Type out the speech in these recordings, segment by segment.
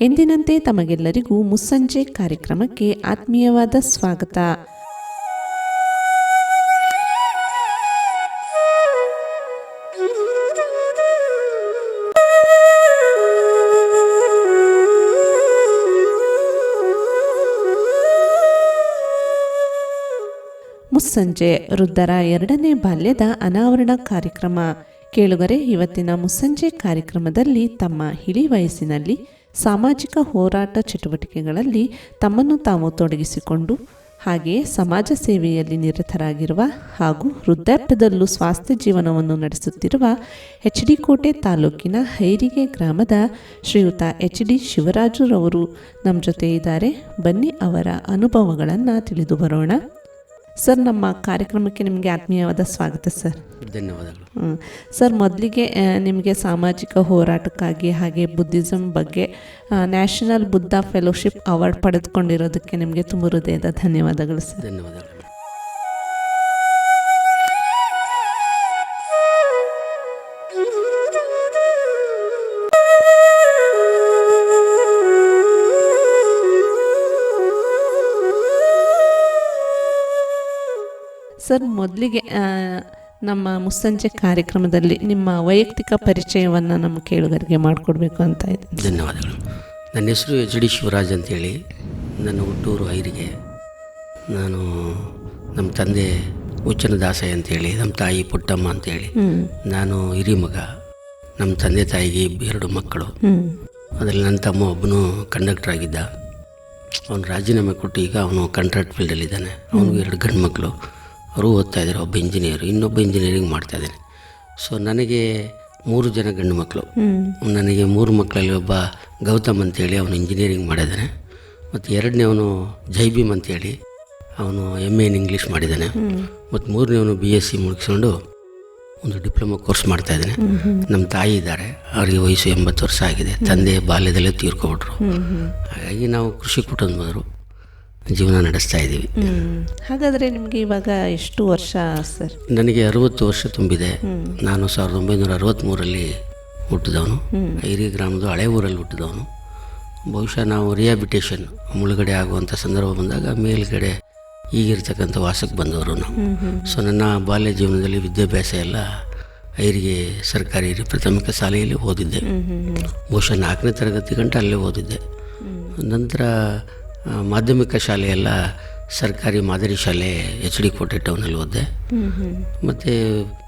ಎಂದಿನಂತೆ ತಮಗೆಲ್ಲರಿಗೂ ಮುಸ್ಸಂಜೆ ಕಾರ್ಯಕ್ರಮಕ್ಕೆ ಆತ್ಮೀಯವಾದ ಸ್ವಾಗತ. ಮುಸ್ಸಂಜೆ ವೃದ್ಧರ ಎರಡನೇ ಬಾಲ್ಯದ ಅನಾವರಣ ಕಾರ್ಯಕ್ರಮ. ಕೇಳುಗರೆ, ಇವತ್ತಿನ ಮುಸ್ಸಂಜೆ ಕಾರ್ಯಕ್ರಮದಲ್ಲಿ ತಮ್ಮ ಹಿಳಿ ವಯಸ್ಸಿನಲ್ಲಿ ಸಾಮಾಜಿಕ ಹೋರಾಟ ಚಟುವಟಿಕೆಗಳಲ್ಲಿ ತಮ್ಮನ್ನು ತಾವು ತೊಡಗಿಸಿಕೊಂಡು ಹಾಗೆಯೇ ಸಮಾಜ ಸೇವೆಯಲ್ಲಿ ನಿರತರಾಗಿರುವ ಹಾಗೂ ವೃದ್ಧಾಪ್ಯದಲ್ಲೂ ಸ್ವಾಸ್ಥ್ಯ ಜೀವನವನ್ನು ನಡೆಸುತ್ತಿರುವ ಎಚ್ ಡಿ ಕೋಟೆ ತಾಲೂಕಿನ ಹೈರಿಗೆ ಗ್ರಾಮದ ಶ್ರೀಯುತ ಎಚ್ ಡಿ ಶಿವರಾಜುರವರು ನಮ್ಮ ಜೊತೆ ಇದ್ದಾರೆ. ಬನ್ನಿ ಅವರ ಅನುಭವಗಳನ್ನು ತಿಳಿದು ಬರೋಣ. ಸರ್ ನಮ್ಮ ಕಾರ್ಯಕ್ರಮಕ್ಕೆ ನಿಮಗೆ ಆತ್ಮೀಯವಾದ ಸ್ವಾಗತ ಸರ್. ಧನ್ಯವಾದಗಳು. ಸರ್ ಮೊದಲಿಗೆ ನಿಮಗೆ ಸಾಮಾಜಿಕ ಹೋರಾಟಕ್ಕಾಗಿ ಹಾಗೆ ಬುದ್ಧಿಸಮ್ ಬಗ್ಗೆ ನ್ಯಾಷನಲ್ ಬುದ್ಧ ಫೆಲೋಶಿಪ್ ಅವಾರ್ಡ್ ಪಡೆದುಕೊಂಡಿರೋದಕ್ಕೆ ನಿಮಗೆ ತುಂಬ ಹೃದಯದ ಧನ್ಯವಾದಗಳು ಸರ್. ಧನ್ಯವಾದಗಳು. ಸರ್ ಮೊದಲಿಗೆ ನಮ್ಮ ಮುಸ್ಸಂಜೆ ಕಾರ್ಯಕ್ರಮದಲ್ಲಿ ನಿಮ್ಮ ವೈಯಕ್ತಿಕ ಪರಿಚಯವನ್ನು ನಮ್ಮ ಕೇಳುಗರಿಗೆ ಮಾಡಿಕೊಡ್ಬೇಕು ಅಂತ ಇದೆ. ಧನ್ಯವಾದಗಳು. ನನ್ನ ಹೆಸರು ಎಚ್ ಡಿ ಶಿವರಾಜ್ ಅಂತೇಳಿ. ನನ್ನ ಹುಟ್ಟೂರು ಐರಿಗೆ. ನಾನು ನಮ್ಮ ತಂದೆ ಉಚ್ಚನ ದಾಸಯ್ಯ ಅಂತೇಳಿ ನಮ್ಮ ತಾಯಿ ಪುಟ್ಟಮ್ಮ ಅಂತೇಳಿ. ನಾನು ಹಿರಿ ಮಗ ನಮ್ಮ ತಂದೆ ತಾಯಿಗೆ ಎರಡು ಮಕ್ಕಳು. ಅದರಲ್ಲಿ ನನ್ನ ತಮ್ಮ ಒಬ್ಬನು ಕಂಡಕ್ಟರ್ ಆಗಿದ್ದ. ಅವನು ರಾಜೀನಾಮೆ ಕೊಟ್ಟು ಈಗ ಅವನು ಕಾಂಟ್ರಾಕ್ಟ್ ಫೀಲ್ಡಲ್ಲಿದ್ದಾನೆ ಅವನಿಗೂ ಎರಡು ಗಂಡು ಮಕ್ಕಳು ಅವರು ಓದ್ತಾ ಇದ್ದಾರೆ ಒಬ್ಬ ಇಂಜಿನಿಯರ್ ಇನ್ನೊಬ್ಬ ಇಂಜಿನಿಯರಿಂಗ್ ಮಾಡ್ತಾ ಇದ್ದಾನೆ. ಸೊ ನನಗೆ ಮೂರು ಜನ ಗಂಡು ಮಕ್ಕಳು ನನಗೆ ಮೂರು ಮಕ್ಕಳಲ್ಲಿ ಒಬ್ಬ ಗೌತಮ್ ಅಂತೇಳಿ ಅವನು ಇಂಜಿನಿಯರಿಂಗ್ ಮಾಡಿದ್ದಾನೆ. ಮತ್ತು ಎರಡನೇವನು ಜೈಬೀಮ್ ಅಂತೇಳಿ ಅವನು ಎಂ ಎ ಇನ್ ಇಂಗ್ಲೀಷ್ ಮಾಡಿದ್ದಾನೆ. ಮತ್ತು ಮೂರನೇವನು ಬಿ ಎಸ್ ಸಿ ಮುಗಿಸ್ಕೊಂಡು ಒಂದು ಡಿಪ್ಲೊಮಾ ಕೋರ್ಸ್ ಮಾಡ್ತಾ ಇದ್ದಾನೆ. ನಮ್ಮ ತಾಯಿ ಇದ್ದಾರೆ. ಅವರಿಗೆ ವಯಸ್ಸು ಎಂಬತ್ತು ವರ್ಷ ಆಗಿದೆ. ತಂದೆ ಬಾಲ್ಯದಲ್ಲೇ ತೀರ್ಕೊಬಿಟ್ರು. ಹಾಗಾಗಿ ನಾವು ಕೃಷಿ ಕುಟುಂಬದವರು. ಜೀವನ ನಡೆಸ್ತಾ ಇದ್ದೀವಿ. ಹಾಗಾದರೆ ನಿಮಗೆ ಇವಾಗ ಎಷ್ಟು ವರ್ಷ ಸರ್? ನನಗೆ ಅರುವತ್ತು ವರ್ಷ ತುಂಬಿದೆ. ನಾನು ಸಾವಿರದ ಒಂಬೈನೂರ ಅರವತ್ತ್ಮೂರಲ್ಲಿ ಹುಟ್ಟಿದವನು. ಐರಿ ಗ್ರಾಮದ ಹಳೆ ಊರಲ್ಲಿ ಹುಟ್ಟಿದವನು. ಬಹುಶಃ ನಾವು ರಿಯಾಬಿಟೇಷನ್ ಮುಳುಗಡೆ ಆಗುವಂಥ ಸಂದರ್ಭ ಬಂದಾಗ ಮೇಲ್ಗಡೆ ಈಗಿರ್ತಕ್ಕಂಥ ವಾಸಕ್ಕೆ ಬಂದವರು ನಾವು. ಸೊ ನನ್ನ ಬಾಲ್ಯ ಜೀವನದಲ್ಲಿ ವಿದ್ಯಾಭ್ಯಾಸ ಎಲ್ಲ ಐರಿಗೆ ಸರ್ಕಾರಿ ಪ್ರಾಥಮಿಕ ಶಾಲೆಯಲ್ಲಿ ಓದಿದ್ದೆ. ಬಹುಶಃ ನಾಲ್ಕನೇ ತರಗತಿ ಗಂಟೆ ಅಲ್ಲೇ ಓದಿದ್ದೆ. ನಂತರ ಮಾಧ್ಯಮಿಕ ಶಾಲೆಯೆಲ್ಲ ಸರ್ಕಾರಿ ಮಾದರಿ ಶಾಲೆ ಎಚ್ ಡಿ ಕೋಟೆ ಟೌನಲ್ಲಿ ಓದಿದೆ. ಮತ್ತು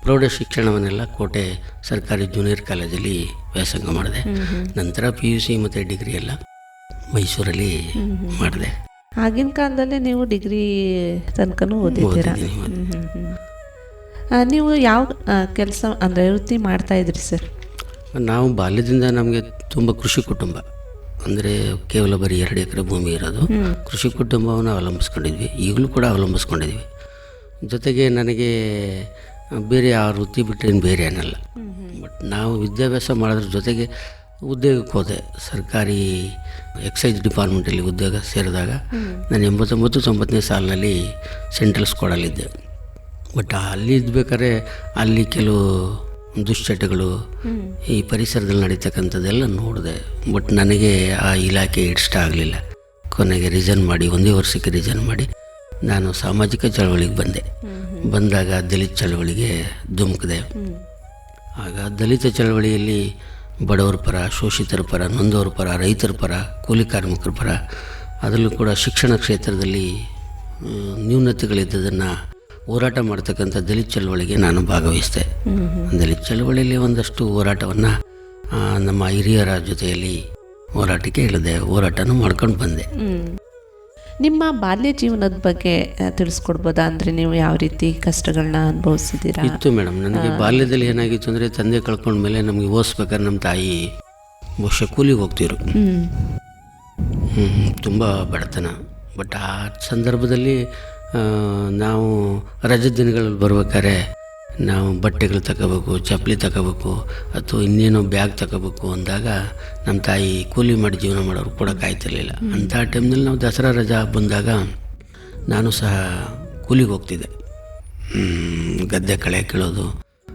ಪ್ರೌಢ ಶಿಕ್ಷಣವನ್ನೆಲ್ಲ ಕೋಟೆ ಸರ್ಕಾರಿ ಜೂನಿಯರ್ ಕಾಲೇಜಲ್ಲಿ ವ್ಯಾಸಂಗ ಮಾಡಿದೆ. ನಂತರ ಪಿ ಯು ಸಿ ಮತ್ತು ಡಿಗ್ರಿ ಎಲ್ಲ ಮೈಸೂರಲ್ಲಿ ಮಾಡಿದೆ. ಆಗಿನ ಕಾಲದಲ್ಲೇ ನೀವು ಡಿಗ್ರಿ ತನಕನೂ ಓದಿದ್ದೀರಾ? ನೀವು ಯಾವ ಕೆಲಸ ಅಂದರೆ ವೃತ್ತಿ ಮಾಡ್ತಾ ಇದ್ರಿ ಸರ್? ನಾವು ಬಾಲ್ಯದಿಂದ ನಮಗೆ ತುಂಬ ಕೃಷಿ ಕುಟುಂಬ. ಅಂದರೆ ಕೇವಲ ಬರೀ ಎರಡು ಎಕರೆ ಭೂಮಿ ಇರೋದು. ಕೃಷಿ ಕುಟುಂಬವನ್ನು ಅವಲಂಬಿಸ್ಕೊಂಡಿದ್ವಿ. ಈಗಲೂ ಕೂಡ ಅವಲಂಬಿಸ್ಕೊಂಡಿದ್ವಿ. ಜೊತೆಗೆ ನನಗೆ ಬೇರೆ ಆ ವೃತ್ತಿ ಬಿಟ್ಟರೆ ಏನು ಬೇರೆ ಏನಲ್ಲ. ಬಟ್ ನಾವು ವಿದ್ಯಾಭ್ಯಾಸ ಮಾಡೋದ್ರ ಜೊತೆಗೆ ಉದ್ಯೋಗಕ್ಕೆ ಹೋದೆ. ಸರ್ಕಾರಿ ಎಕ್ಸೈಸ್ ಡಿಪಾರ್ಟ್ಮೆಂಟಲ್ಲಿ ಉದ್ಯೋಗ ಸೇರಿದಾಗ ನಾನು ಎಂಬತ್ತೊಂಬತ್ತು ತೊಂಬತ್ತನೇ ಸಾಲಿನಲ್ಲಿ ಸೆಂಟ್ರಲ್ ಸ್ಕ್ವಾಡಲ್ಲಿದ್ದೆ ಬಟ್ ಅಲ್ಲಿ ಇದ್ದಬೇಕಾದ್ರೆ ಅಲ್ಲಿ ಕೆಲವು ದುಶ್ಚಟಗಳು ಈ ಪರಿಸರದಲ್ಲಿ ನಡೀತಕ್ಕಂಥದ್ದೆಲ್ಲ ನೋಡಿದೆ. ಬಟ್ ನನಗೆ ಆ ಇಲಾಖೆ ಇಷ್ಟ ಆಗಲಿಲ್ಲ. ಕೊನೆಗೆ ರಿಸನ್ ಮಾಡಿ, ಒಂದೇ ವರ್ಷಕ್ಕೆ ರಿಸನ್ ಮಾಡಿ ನಾನು ಸಾಮಾಜಿಕ ಚಳವಳಿಗೆ ಬಂದೆ. ಬಂದಾಗ ದಲಿತ ಚಳವಳಿಗೆ ಧುಮುಕಿದೆ. ಆಗ ದಲಿತ ಚಳವಳಿಯಲ್ಲಿ ಬಡವರ ಪರ, ಶೋಷಿತರ ಪರ, ನೊಂದವರ ಪರ, ರೈತರ ಪರ, ಕೂಲಿ ಕಾರ್ಮಿಕರ ಪರ, ಅದರಲ್ಲೂ ಕೂಡ ಶಿಕ್ಷಣ ಕ್ಷೇತ್ರದಲ್ಲಿ ನ್ಯೂನತೆಗಳಿದ್ದದನ್ನು ಹೋರಾಟ ಮಾಡ್ತಕ್ಕಂಥ ದಲಿತ ಚಳವಳಿಗೆ ನಾನು ಭಾಗವಹಿಸಿದೆ. ದಲಿತ ಚಳವಳಿಯಲ್ಲಿ ಒಂದಷ್ಟು ಹೋರಾಟವನ್ನು ನಮ್ಮ ಹಿರಿಯರ ಜೊತೆಯಲ್ಲಿ ಹೋರಾಟಕ್ಕೆ ಇಳಿದೆ ಹೋರಾಟನೂ ಮಾಡ್ಕೊಂಡು ಬಂದೆ. ನಿಮ್ಮ ಬಾಲ್ಯ ಜೀವನದ ಬಗ್ಗೆ ತಿಳಿಸ್ಕೊಡ್ಬೋದಾ? ಅಂದರೆ ನೀವು ಯಾವ ರೀತಿ ಕಷ್ಟಗಳನ್ನ ಅನುಭವಿಸಿದ್ದೀರಾ? ಇತ್ತು ಮೇಡಮ್. ನನಗೆ ಬಾಲ್ಯದಲ್ಲಿ ಏನಾಗಿತ್ತು ಅಂದರೆ ತಂದೆ ಕಳ್ಕೊಂಡ್ಮೇಲೆ ನಮಗೆ ಓದಿಸ್ಬೇಕಾದ್ರೆ ನಮ್ಮ ತಾಯಿ ಬಹುಶಃ ಕೂಲಿಗೆ ಹೋಗ್ತಿದ್ರು. ಹ್ಮ್ ತುಂಬ ಬಡತನ. ಬಟ್ ಆ ಸಂದರ್ಭದಲ್ಲಿ ನಾವು ರಜದ ದಿನಗಳಲ್ಲಿ ಬರ್ಬೇಕಾದ್ರೆ ನಾವು ಬಟ್ಟೆಗಳು ತಗೋಬೇಕು ಚಪ್ಪಲಿ ತಗೋಬೇಕು ಅಥವಾ ಇನ್ನೇನೋ ಬ್ಯಾಗ್ ತಗೋಬೇಕು ಅಂದಾಗ ನಮ್ಮ ತಾಯಿ ಕೂಲಿ ಮಾಡಿ ಜೀವನ ಮಾಡೋರು ಕೊಡೋಕ್ಕಾಯ್ತಿರ್ಲಿಲ್ಲ ಅಂಥ ಟೈಮ್ನಲ್ಲಿ ನಾವು ದಸರಾ ರಜಾ ಬಂದಾಗ ನಾನು ಸಹ ಕೂಲಿಗೆ ಹೋಗ್ತಿದ್ದೆ. ಗದ್ದೆ ಕಳೆ ಕೀಳೋದು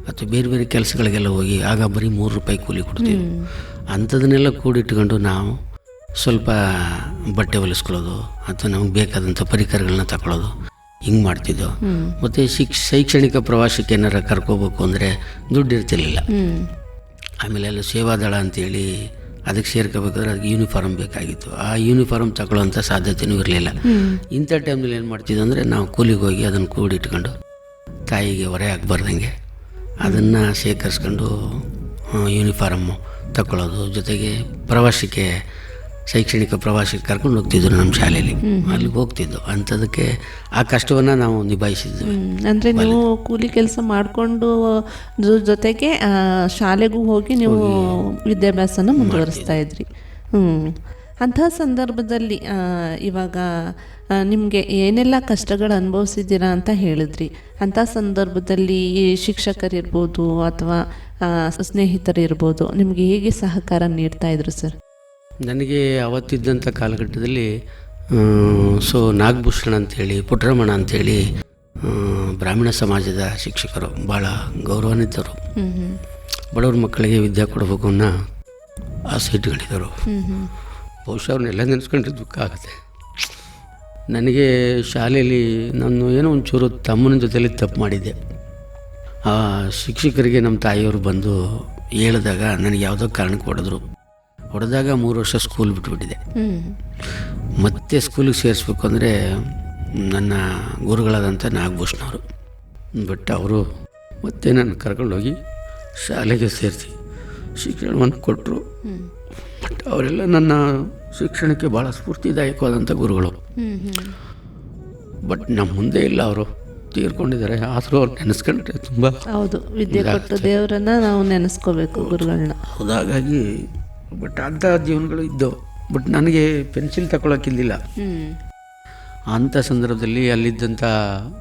ಅಥವಾ ಬೇರೆ ಬೇರೆ ಕೆಲಸಗಳಿಗೆಲ್ಲ ಹೋಗಿ ಆಗ ಬರೀ ಮೂರು ರೂಪಾಯಿ ಕೂಲಿ ಕೊಡ್ತೀವಿ ಅಂಥದನ್ನೆಲ್ಲ ಕೂಡಿಟ್ಕೊಂಡು ನಾವು ಸ್ವಲ್ಪ ಬಟ್ಟೆ ಹೊಲಿಸ್ಕೊಳ್ಳೋದು ಅಥವಾ ನಮಗೆ ಬೇಕಾದಂಥ ಪರಿಕರಗಳನ್ನ ತಗೊಳ್ಳೋದು ಹಿಂಗೆ ಮಾಡ್ತಿದ್ದೆವು ಮತ್ತು ಶಿಕ್ಷ ಶೈಕ್ಷಣಿಕ ಪ್ರವಾಸಕ್ಕೆ ಏನಾರ ಕರ್ಕೋಬೇಕು ಅಂದರೆ ದುಡ್ಡು ಇರ್ತಿರ್ಲಿಲ್ಲ. ಆಮೇಲೆ ಅಲ್ಲಿ ಸೇವಾದಳ ಅಂತೇಳಿ ಅದಕ್ಕೆ ಸೇರ್ಕೋಬೇಕಾದ್ರೆ ಅದಕ್ಕೆ ಯೂನಿಫಾರ್ಮ್ ಬೇಕಾಗಿತ್ತು. ಆ ಯೂನಿಫಾರ್ಮ್ ತಗೊಳ್ಳೋಂಥ ಸಾಧ್ಯತೆಯೂ ಇರಲಿಲ್ಲ. ಇಂಥ ಟೈಮ್ನಲ್ಲಿ ಏನು ಮಾಡ್ತಿದ್ದೆ ಅಂದರೆ ನಾವು ಕೂಲಿಗೆ ಹೋಗಿ ಅದನ್ನು ಕೂಡಿಟ್ಕೊಂಡು ತಾಯಿಗೆ ಹೊರೆ ಹಾಕ್ಬಾರ್ದಂಗೆ ಅದನ್ನು ಶೇಖರಿಸ್ಕೊಂಡು ಯೂನಿಫಾರಮ್ಮು ತಗೊಳ್ಳೋದು ಜೊತೆಗೆ ಪ್ರವಾಸಕ್ಕೆ ಶೈಕ್ಷಣಿಕ ಪ್ರವಾಸಕ್ಕೆ ಕರ್ಕೊಂಡು ಹೋಗ್ತಿದ್ರು ನಮ್ಮ ಶಾಲೆಯಲ್ಲಿ. ಅಲ್ಲಿಗೆ ಹೋಗ್ತಿದ್ದು. ಅಂಥದಕ್ಕೆ ಆ ಕಷ್ಟವನ್ನು ನಾವು ನಿಭಾಯಿಸಿದ್ವಿ. ಅಂದರೆ ನೀವು ಕೂಲಿ ಕೆಲಸ ಮಾಡಿಕೊಂಡು ಜೊತೆಗೆ ಶಾಲೆಗೂ ಹೋಗಿ ನೀವು ವಿದ್ಯಾಭ್ಯಾಸನ ಮುಂದುವರಿಸ್ತಾ ಇದ್ರಿ. ಹ್ಞೂ ಅಂತಹ ಸಂದರ್ಭದಲ್ಲಿ ಇವಾಗ ನಿಮಗೆ ಏನೆಲ್ಲ ಕಷ್ಟಗಳು ಅನುಭವಿಸಿದ್ದೀರಾ ಅಂತ ಹೇಳಿದ್ರಿ. ಅಂಥ ಸಂದರ್ಭದಲ್ಲಿ ಶಿಕ್ಷಕರಿರ್ಬೋದು ಅಥವಾ ಸ್ನೇಹಿತರಿರ್ಬೋದು ನಿಮಗೆ ಹೇಗೆ ಸಹಕಾರ ನೀಡ್ತಾ ಇದ್ರು ಸರ್? ನನಗೆ ಅವತ್ತಿದ್ದಂಥ ಕಾಲಘಟ್ಟದಲ್ಲಿ ಸೊ ನಾಗಭೂಷಣ ಅಂಥೇಳಿ ಪುಟ್ರಮಣ ಅಂಥೇಳಿ ಬ್ರಾಹ್ಮಣ ಸಮಾಜದ ಶಿಕ್ಷಕರು ಭಾಳ ಗೌರವಾನ್ವಿತರು ಬಡವ್ರ ಮಕ್ಕಳಿಗೆ ವಿದ್ಯೆ ಕೊಡಬೇಕು ಅನ್ನೋ ಆಸೆ ಇಟ್ಕೊಂಡಿದ್ದರು ಬಹುಶಃ ಅವ್ರನ್ನೆಲ್ಲ ನೆನೆಸ್ಕೊಂಡ್ರೆ ದುಃಖ ಆಗುತ್ತೆ. ನನಗೆ ಶಾಲೆಯಲ್ಲಿ ನಾನು ಏನೋ ಒಂಚೂರು ತಮ್ಮನ ಜೊತೆಲಿ ತಪ್ಪು ಮಾಡಿದ್ದೆ. ಆ ಶಿಕ್ಷಕರಿಗೆ ನಮ್ಮ ತಾಯಿಯವರು ಬಂದು ಹೇಳಿದಾಗ ನನಗೆ ಯಾವುದೋ ಕಾರಣಕ್ಕೆ ಹೊಡೆದ್ರು. ಹೊಡೆದಾಗ ಮೂರು ವರ್ಷ ಸ್ಕೂಲ್ ಬಿಟ್ಬಿಟ್ಟಿದೆ. ಮತ್ತೆ ಸ್ಕೂಲಿಗೆ ಸೇರಿಸ್ಬೇಕು ಅಂದರೆ ನನ್ನ ಗುರುಗಳಾದಂಥ ನಾಗಭೂಷಣವರು. ಬಟ್ ಅವರು ಮತ್ತೆ ನಾನು ಕರ್ಕೊಂಡೋಗಿ ಶಾಲೆಗೆ ಸೇರಿಸಿ ಶಿಕ್ಷಣವನ್ನು ಕೊಟ್ಟರು. ಬಟ್ ಅವರೆಲ್ಲ ನನ್ನ ಶಿಕ್ಷಣಕ್ಕೆ ಭಾಳ ಸ್ಫೂರ್ತಿದಾಯಕವಾದಂಥ ಗುರುಗಳು. ಬಟ್ ನಮ್ಮ ಮುಂದೆ ಇಲ್ಲ ಅವರು. ತೀರ್ಕೊಂಡಿದ್ದಾರೆ. ಆದರೂ ಅವ್ರು ನೆನೆಸ್ಕೊಂಡ್ರೆ ತುಂಬ ಹೌದು. ವಿದ್ಯೆ ಕೊಟ್ಟು ದೇವರನ್ನ ನಾವು ನೆನೆಸ್ಕೋಬೇಕು ಗುರುಗಳನ್ನ. ಹೌದು. ಹಾಗಾಗಿ ಬಟ್ ಅಂಥ ಜೀವನಗಳು ಇದ್ದವು. ಬಟ್ ನನಗೆ ಪೆನ್ಸಿಲ್ ತಗೊಳಕ್ಕಿದ್ದಿಲ್ಲ ಹ್ಮ್. ಅಂಥ ಸಂದರ್ಭದಲ್ಲಿ ಅಲ್ಲಿದ್ದಂಥ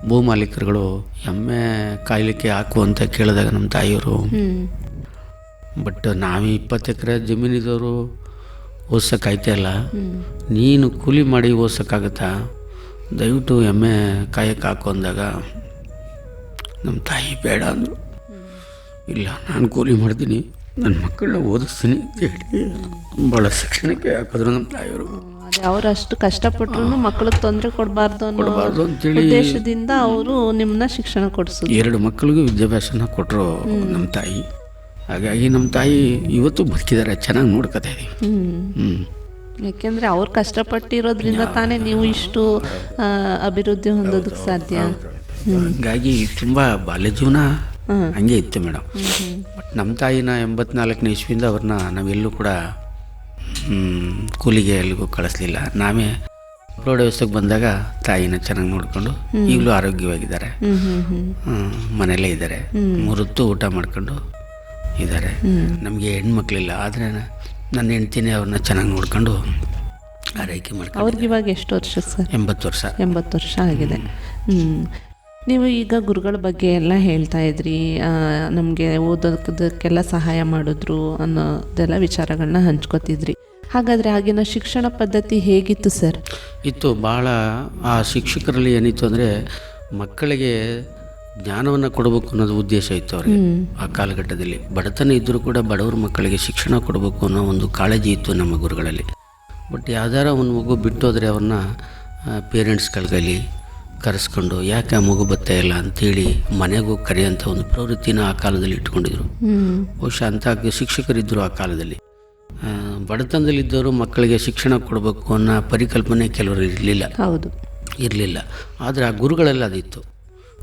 ಭೂಮಾಲೀಕರುಗಳು ಎಮ್ಮೆ ಕಾಯ್ಲಿಕ್ಕೆ ಹಾಕು ಅಂತ ಕೇಳಿದಾಗ ನಮ್ಮ ತಾಯಿಯವರು ಬಟ್ ನಾವು ಇಪ್ಪತ್ತು ಎಕರೆ ಜಮೀನಿದವರು ಓದ್ಸೋಕ್ಕಾಯ್ತಾ ಇಲ್ಲ. ನೀನು ಕೂಲಿ ಮಾಡಿ ಓದ್ಸೋಕ್ಕಾಗತ್ತಾ? ದಯವಿಟ್ಟು ಎಮ್ಮೆ ಕಾಯಕ್ಕೆ ಹಾಕು ಅಂದಾಗ ನಮ್ಮ ತಾಯಿ ಬೇಡ ಅಂದರು. ಇಲ್ಲ ನಾನು ಕೂಲಿ ಮಾಡ್ತೀನಿ. ನನ್ನ ಮಕ್ಕಳನ್ನ ಓದಿಸ್ತೀನಿ ಅಂತ ಹೇಳಿ ಭಾಳ ಶಿಕ್ಷಣಕ್ಕೆ ಹಾಕಿದ್ರು ನಮ್ಮ ತಾಯಿಯವರು. ಅದೇ ಅವ್ರು ಅಷ್ಟು ಕಷ್ಟಪಟ್ಟರು ಮಕ್ಕಳಿಗೆ ತೊಂದರೆ ಕೊಡಬಾರ್ದು ಅನ್ನೋ ಕೊಡಬಾರ್ದು ಅಂತೇಳಿ ಉದ್ದೇಶದಿಂದ ಅವರು ನಿಮ್ಮನ್ನ ಶಿಕ್ಷಣ ಕೊಡಿಸೋದು ಎರಡು ಮಕ್ಕಳಿಗೂ ವಿದ್ಯಾಭ್ಯಾಸನ ಕೊಟ್ಟರು ನಮ್ಮ ತಾಯಿ. ಹಾಗಾಗಿ ನಮ್ಮ ತಾಯಿ ಇವತ್ತು ಬದುಕಿದ್ದಾರೆ ಚೆನ್ನಾಗಿ ನೋಡ್ಕೊತಾ ಇದ್ದೀವಿ ಹ್ಞೂ ಯಾಕೆಂದ್ರೆ ಅವ್ರು ಕಷ್ಟಪಟ್ಟಿರೋದ್ರಿಂದ ತಾನೇ ನೀವು ಇಷ್ಟು ಆ, ಅಭಿವೃದ್ಧಿ ಹೊಂದೋದಕ್ಕೆ ಸಾಧ್ಯ. ಹಾಗಾಗಿ ತುಂಬ ಬಾಲ್ಯ ಜೀವನ. ಹಂಗೆ ಇತ್ತು ಮೇಡಮ್. ಬಟ್ ನಮ್ಮ ತಾಯಿನ ಎಂಬತ್ನಾಲ್ಕನೇ ಇಸ್ವಿಯಿಂದ ಅವ್ರನ್ನ ನಾವೆಲ್ಲೂ ಕೂಡ ಕೂಲಿಗೆ ಎಲ್ಲಿಗೂ ಕಳಿಸ್ಲಿಲ್ಲ. ನಾವೇ ಪ್ರೌಢ ವ್ಯವಸ್ಥೆಗೆ ಬಂದಾಗ ತಾಯಿನ ಚೆನ್ನಾಗಿ ನೋಡಿಕೊಂಡು ಈಗಲೂ ಆರೋಗ್ಯವಾಗಿದ್ದಾರೆ. ಮನೆಯಲ್ಲೇ ಇದ್ದಾರೆ. ಮುರುತ್ತು ಊಟ ಮಾಡ್ಕೊಂಡು ಇದ್ದಾರೆ. ನಮಗೆ ಹೆಣ್ಮಕ್ಳಿಲ್ಲ ಆದರೆ ನನ್ನ ಹೆಂಡ್ತಿನೇ ಅವ್ರನ್ನ ಚೆನ್ನಾಗಿ ನೋಡ್ಕೊಂಡು ಆರೈಕೆ ಮಾಡ್ಕೊಂಡು ಅವ್ರಿಗೆ ಇವಾಗ ಎಷ್ಟು ವರ್ಷ ಸರ್? ಎಂಬತ್ತು ವರ್ಷ. ಎಂಬತ್ತು ವರ್ಷ ಆಗಿದೆ. ನೀವು ಈಗ ಗುರುಗಳ ಬಗ್ಗೆ ಎಲ್ಲ ಹೇಳ್ತಾ ಇದ್ರಿ ನಮಗೆ ಓದೋದಕ್ಕೆಲ್ಲ ಸಹಾಯ ಮಾಡಿದ್ರು ಅನ್ನೋದೆಲ್ಲ ವಿಚಾರಗಳನ್ನ ಹಂಚ್ಕೋತಿದ್ರಿ. ಹಾಗಾದರೆ ಆಗಿನ ಶಿಕ್ಷಣ ಪದ್ಧತಿ ಹೇಗಿತ್ತು ಸರ್? ಇತ್ತು ಭಾಳ ಆ ಶಿಕ್ಷಕರಲ್ಲಿ ಏನಿತ್ತು ಅಂದರೆ ಮಕ್ಕಳಿಗೆ ಜ್ಞಾನವನ್ನು ಕೊಡಬೇಕು ಅನ್ನೋದು ಉದ್ದೇಶ ಇತ್ತು ಅವ್ರಿಗೆ ಆ ಕಾಲಘಟ್ಟದಲ್ಲಿ. ಬಡತನ ಇದ್ದರೂ ಕೂಡ ಬಡವರ ಮಕ್ಕಳಿಗೆ ಶಿಕ್ಷಣ ಕೊಡಬೇಕು ಅನ್ನೋ ಒಂದು ಕಾಳಜಿ ಇತ್ತು ನಮ್ಮ ಗುರುಗಳಲ್ಲಿ. ಬಟ್ ಯಾವ್ದಾರ ಒಂದು ಮಗು ಬಿಟ್ಟೋದ್ರೆ ಅವ್ರನ್ನ ಪೇರೆಂಟ್ಸ್ಗಳಿಗಲಿ ಕರೆಸ್ಕೊಂಡು ಯಾಕೆ ಮಗು ಬರ್ತಾ ಇಲ್ಲ? ಅಂತೇಳಿ ಮನೆಗೂ ಕರೆಯೋಂಥ ಒಂದು ಪ್ರವೃತ್ತಿನ ಆ ಕಾಲದಲ್ಲಿ ಇಟ್ಕೊಂಡಿದ್ರು ಬಹುಶಃ ಅಂಥ ಶಿಕ್ಷಕರಿದ್ದರು ಆ ಕಾಲದಲ್ಲಿ. ಬಡತನದಲ್ಲಿದ್ದವರು ಮಕ್ಕಳಿಗೆ ಶಿಕ್ಷಣ ಕೊಡಬೇಕು ಅನ್ನೋ ಪರಿಕಲ್ಪನೆ ಕೆಲವರು ಇರಲಿಲ್ಲ. ಹೌದು. ಇರಲಿಲ್ಲ. ಆದರೆ ಆ ಗುರುಗಳೆಲ್ಲ ಅದಿತ್ತು.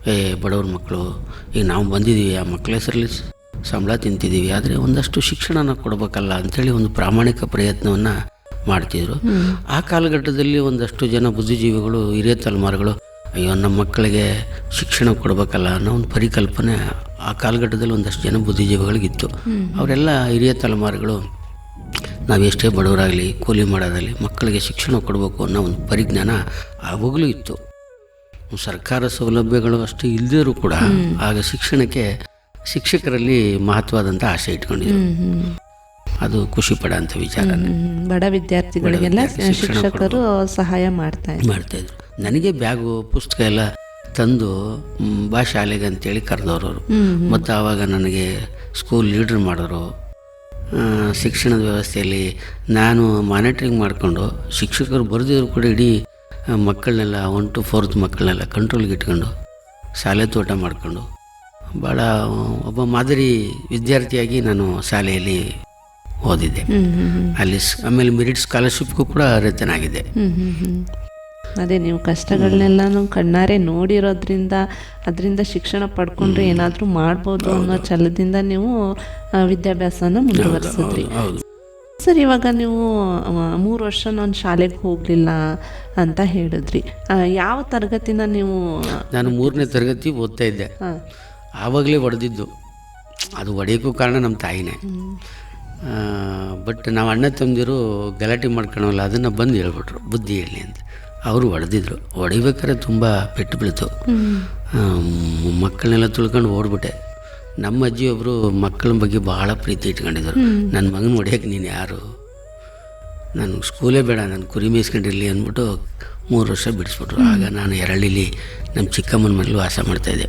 ಏ ಬಡವ್ರ ಮಕ್ಕಳು ಈಗ ನಾವು ಬಂದಿದ್ದೀವಿ ಆ ಮಕ್ಕಳ ಹೆಸರಲ್ಲಿ ಸಂಬಳ ತಿಂತಿದ್ದೀವಿ ಆದರೆ ಒಂದಷ್ಟು ಶಿಕ್ಷಣನ ಕೊಡಬೇಕಲ್ಲ ಅಂಥೇಳಿ ಒಂದು ಪ್ರಾಮಾಣಿಕ ಪ್ರಯತ್ನವನ್ನು ಮಾಡ್ತಿದ್ರು. ಆ ಕಾಲಘಟ್ಟದಲ್ಲಿ ಒಂದಷ್ಟು ಜನ ಬುದ್ಧಿಜೀವಿಗಳು ಹಿರಿಯ ತಲೆಮಾರುಗಳು ಅಯ್ಯೋ ನಮ್ಮ ಮಕ್ಕಳಿಗೆ ಶಿಕ್ಷಣ ಕೊಡಬೇಕಲ್ಲ ಅನ್ನೋ ಒಂದು ಪರಿಕಲ್ಪನೆ ಆ ಕಾಲಘಟ್ಟದಲ್ಲಿ ಒಂದಷ್ಟು ಜನ ಬುದ್ಧಿಜೀವಿಗಳಿಗಿತ್ತು. ಅವರೆಲ್ಲ ಹಿರಿಯ ತಲೆಮಾರುಗಳು ನಾವು ಎಷ್ಟೇ ಬಡವರಾಗಲಿ ಕೂಲಿ ಮಾಡೋದಾಗಲಿ ಮಕ್ಕಳಿಗೆ ಶಿಕ್ಷಣ ಕೊಡಬೇಕು ಅನ್ನೋ ಒಂದು ಪರಿಜ್ಞಾನ ಆವಾಗಲೂ ಇತ್ತು. ಸರ್ಕಾರ ಸೌಲಭ್ಯಗಳು ಅಷ್ಟು ಇಲ್ಲದಿದ್ರು ಕೂಡ ಆಗ ಶಿಕ್ಷಣಕ್ಕೆ ಶಿಕ್ಷಕರಲ್ಲಿ ಮಹತ್ವದಂಥ ಆಸೆ ಇಟ್ಕೊಂಡಿದ್ರು. ಅದು ಖುಷಿ ಪಡೋಂಥ ವಿಚಾರ. ಬಡ ವಿದ್ಯಾರ್ಥಿಗಳಿಗೆಲ್ಲ ಶಿಕ್ಷಕರು ಸಹಾಯ ಮಾಡ್ತಾ ಇದ್ರು. ಮಾಡ್ತಾಯಿದ್ರು ನನಗೆ ಬ್ಯಾಗು ಪುಸ್ತಕ ಎಲ್ಲ ತಂದು ಬಾ ಶಾಲೆಗೆ ಅಂತೇಳಿ ಕರೆದವರು ಮತ್ತು ಆವಾಗ ನನಗೆ ಸ್ಕೂಲ್ ಲೀಡ್ರ್ ಮಾಡೋರು. ಶಿಕ್ಷಣದ ವ್ಯವಸ್ಥೆಯಲ್ಲಿ ನಾನು ಮಾನಿಟ್ರಿಂಗ್ ಮಾಡಿಕೊಂಡು ಶಿಕ್ಷಕರು ಬರೆದಿದ್ರು ಕೂಡ ಇಡೀ ಮಕ್ಕಳನ್ನೆಲ್ಲ ಒನ್ ಟು ಫೋರ್ತ್ ಮಕ್ಕಳನ್ನೆಲ್ಲ ಕಂಟ್ರೋಲ್ಗೆ ಇಟ್ಕೊಂಡು ಶಾಲೆ ತೋಟ ಮಾಡಿಕೊಂಡು ಭಾಳ ಒಬ್ಬ ಮಾದರಿ ವಿದ್ಯಾರ್ಥಿಯಾಗಿ ನಾನು ಶಾಲೆಯಲ್ಲಿ ಓದಿದ್ದೆ. ಅಲ್ಲಿ ಆಮೇಲೆ ಮೆರಿಟ್ ಸ್ಕಾಲರ್ಶಿಪ್ಗೂ ಕೂಡ ರಚನೆ. ಅದೇ ನೀವು ಕಷ್ಟಗಳನ್ನೆಲ್ಲಾನು ಕಣ್ಣಾರೆ ನೋಡಿರೋದ್ರಿಂದ ಅದರಿಂದ ಶಿಕ್ಷಣ ಪಡ್ಕೊಂಡ್ರೆ ಏನಾದರೂ ಮಾಡ್ಬೋದು ಅನ್ನೋ ಛಲದಿಂದ ನೀವು ವಿದ್ಯಾಭ್ಯಾಸನ ಮುಂದುವರಿಸಿದ್ರಿ. ಸರ್ ಇವಾಗ ನೀವು ಮೂರು ವರ್ಷ ನಾನು ಶಾಲೆಗೆ ಹೋಗಲಿಲ್ಲ ಅಂತ ಹೇಳಿದ್ರಿ. ಯಾವ ತರಗತಿನ ನೀವು ನಾನು ಮೂರನೇ ತರಗತಿ ಓದ್ತಾ ಇದ್ದೆ. ಆವಾಗಲೇ ಹೊಡೆದಿದ್ದು. ಅದು ಹೊಡೆಯೋಕ್ಕೂ ಕಾರಣ ನಮ್ಮ ತಾಯಿನೇ. ಬಟ್ ನಾವು ಅಣ್ಣ ತಂದಿರು ಗಲಾಟೆ ಮಾಡ್ಕೊಳಲ್ಲ ಅದನ್ನು ಬಂದು ಹೇಳ್ಬಿಟ್ರು ಬುದ್ಧಿ ಹೇಳಿ ಅಂತ. ಅವರು ಹೊಡೆದಿದ್ರು ಹೊಡಿಬೇಕಾದ್ರೆ ತುಂಬ ಪೆಟ್ಟು ಬೀಳ್ತು. ಮಕ್ಕಳನ್ನೆಲ್ಲ ತುಳ್ಕೊಂಡು ಓಡ್ಬಿಟ್ಟೆ. ನಮ್ಮ ಅಜ್ಜಿಯೊಬ್ಬರು ಮಕ್ಕಳ ಬಗ್ಗೆ ಭಾಳ ಪ್ರೀತಿ ಇಟ್ಕೊಂಡಿದ್ರು. ನನ್ನ ಮಗನ ಹೊಡಿಯೋಕೆ ನೀನು ಯಾರು? ನಾನು ಸ್ಕೂಲೇ ಬೇಡ, ನಾನು ಕುರಿ ಮೇಯಿಸ್ಕೊಂಡಿರಲಿ ಅಂದ್ಬಿಟ್ಟು ಮೂರು ವರ್ಷ ಬಿಡಿಸ್ಬಿಟ್ರು. ಆಗ ನಾನು ಎರಳಿಲಿ ನಮ್ಮ ಚಿಕ್ಕಮ್ಮನ ಮನೇಲಿ ವಾಸ ಮಾಡ್ತಾಯಿದ್ದೆ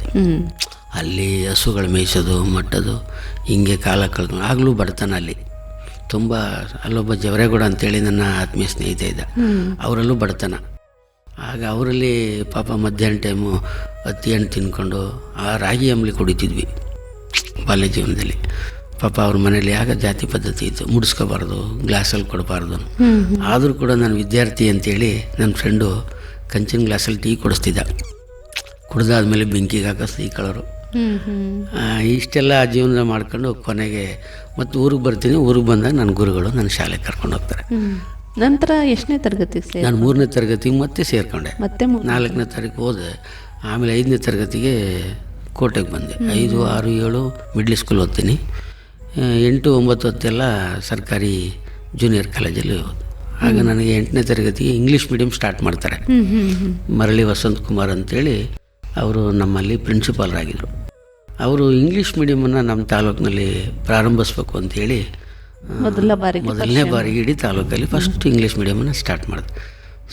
ಅಲ್ಲಿ ಹಸುಗಳು ಮೇಯಿಸೋದು, ಮಟ್ಟೋದು, ಹಿಂಗೆ ಕಾಲ ಕಳ್ಕೊಂಡು, ಆಗಲೂ ಬಡತನ ಅಲ್ಲಿ. ತುಂಬ ಅಲ್ಲೊಬ್ಬ ಜವರೇಗೌಡ ಅಂತೇಳಿ ನನ್ನ ಆತ್ಮೀಯ ಸ್ನೇಹಿತ ಇದ್ದ. ಅವರಲ್ಲೂ ಬಡತನ. ಆಗ ಅವರಲ್ಲಿ ಪಾಪ ಮಧ್ಯಾಹ್ನ ಟೈಮು ಹತ್ತಿ ಹಣ್ಣು ತಿನ್ಕೊಂಡು ಆ ರಾಗಿ ಅಂಬಲಿ ಕುಡಿತಿದ್ವಿ ಬಾಲ್ಯ ಜೀವನದಲ್ಲಿ. ಪಾಪ ಅವ್ರ ಮನೇಲಿ ಆಗ ಜಾತಿ ಪದ್ಧತಿ ಇತ್ತು. ಮುಡಿಸ್ಕೋಬಾರ್ದು, ಗ್ಲಾಸಲ್ಲಿ ಕೊಡಬಾರ್ದು ಆದರೂ ಕೂಡ ನಾನು ವಿದ್ಯಾರ್ಥಿ ಅಂತೇಳಿ ನನ್ನ ಫ್ರೆಂಡು ಕಂಚಿನ ಗ್ಲಾಸಲ್ಲಿ ಟೀ ಕೊಡಿಸ್ತಿದ್ದ. ಕುಡ್ದಾದ್ಮೇಲೆ ಬೆಂಕಿಗೆ ಹಾಕೋ ಈ ಕಳರು ಇಷ್ಟೆಲ್ಲ ಜೀವನ ಮಾಡ್ಕೊಂಡು ಕೊನೆಗೆ ಮತ್ತು ಊರಿಗೆ ಬರ್ತೀನಿ. ಊರಿಗೆ ಬಂದಾಗ ನನ್ನ ಗುರುಗಳು ನನ್ನ ಶಾಲೆಗೆ ಕರ್ಕೊಂಡು ಹೋಗ್ತಾರೆ. ನಂತರ ಎಷ್ಟನೇ ತರಗತಿಗೆ ಸೇರಿ ನಾನು ಮೂರನೇ ತರಗತಿಗೆ ಮತ್ತೆ ಸೇರ್ಕೊಂಡೆ. ಮತ್ತೆ ನಾಲ್ಕನೇ ತಾರೀಕು ಹೋದೆ. ಆಮೇಲೆ ಐದನೇ ತರಗತಿಗೆ ಕೋಟೆಗೆ ಬಂದೆ. ಐದು ಆರು ಏಳು ಮಿಡ್ಲ್ ಸ್ಕೂಲ್ ಓದ್ತೀನಿ. ಎಂಟು ಒಂಬತ್ತು ಹೊತ್ತೆಲ್ಲ ಸರ್ಕಾರಿ ಜೂನಿಯರ್ ಕಾಲೇಜಲ್ಲಿ ಹೋದೆ ಆಗ ನನಗೆ ಎಂಟನೇ ತರಗತಿಗೆ ಇಂಗ್ಲೀಷ್ ಮೀಡಿಯಂ ಸ್ಟಾರ್ಟ್ ಮಾಡ್ತಾರೆ. ಮರಳಿ ವಸಂತ್ ಕುಮಾರ್ ಅಂತೇಳಿ ಅವರು ನಮ್ಮಲ್ಲಿ ಪ್ರಿನ್ಸಿಪಾಲ್ರಾಗಿದ್ದರು ಅವರು ಇಂಗ್ಲೀಷ್ ಮೀಡಿಯಮನ್ನು ನಮ್ಮ ತಾಲೂಕಿನಲ್ಲಿ ಪ್ರಾರಂಭಿಸ್ಬೇಕು ಅಂತೇಳಿ ಮೊದಲ ಬಾರಿ ಮೊದಲನೇ ಬಾರಿಗೆ ಇಡೀ ತಾಲೂಕಲ್ಲಿ ಫಸ್ಟ್ ಇಂಗ್ಲೀಷ್ ಮೀಡಿಯಮನ್ನು ಸ್ಟಾರ್ಟ್ ಮಾಡಿದೆ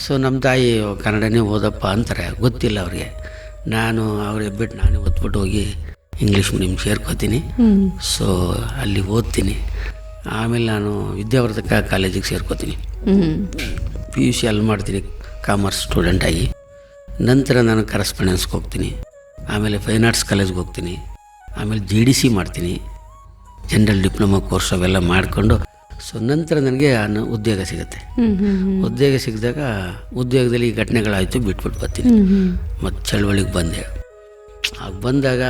ಸೊ ನಮ್ಮ ತಾಯಿ ಕನ್ನಡನೇ ಓದಪ್ಪ ಅಂತಾರೆ. ಗೊತ್ತಿಲ್ಲ ಅವ್ರಿಗೆ. ನಾನು ಅವ್ರಿಗೆ ಬಿಟ್ಟು ನಾನೇ ಓದ್ಬಿಟ್ಟು ಹೋಗಿ ಇಂಗ್ಲೀಷ್ ಮೀಡಿಯಮ್ ಸೇರ್ಕೋತೀನಿ. ಸೊ ಅಲ್ಲಿ ಓದ್ತೀನಿ. ಆಮೇಲೆ ನಾನು ವಿದ್ಯಾವರ್ಧಕ ಕಾಲೇಜಿಗೆ ಸೇರ್ಕೋತೀನಿ. ಪಿ ಯು ಸಿ ಅಲ್ಲಿ ಮಾಡ್ತೀನಿ ಕಾಮರ್ಸ್ ಸ್ಟೂಡೆಂಟಾಗಿ ನಂತರ ನಾನು ಕರೆಸ್ಪಾಂಡೆನ್ಸ್ಗೆ ಹೋಗ್ತೀನಿ. ಆಮೇಲೆ ಫೈನ್ ಆರ್ಟ್ಸ್ ಕಾಲೇಜ್ಗೆ ಹೋಗ್ತೀನಿ. ಆಮೇಲೆ ಜಿ ಡಿ ಸಿ ಮಾಡ್ತೀನಿ. ಜನರಲ್ ಡಿಪ್ಲೊಮಾ ಕೋರ್ಸ್ ಅವೆಲ್ಲ ಮಾಡಿಕೊಂಡು ಸೊ ನಂತರ ನನಗೆ ನಾನು ಉದ್ಯೋಗ ಸಿಗುತ್ತೆ. ಉದ್ಯೋಗ ಸಿಕ್ಕಿದಾಗ ಉದ್ಯೋಗದಲ್ಲಿ ಈ ಘಟನೆಗಳಾಯಿತು ಬಿಟ್ಬಿಟ್ಟು ಬರ್ತೀನಿ. ಮತ್ತು ಚಳವಳಿಗೆ ಬಂದೆ. ಆಗ ಬಂದಾಗ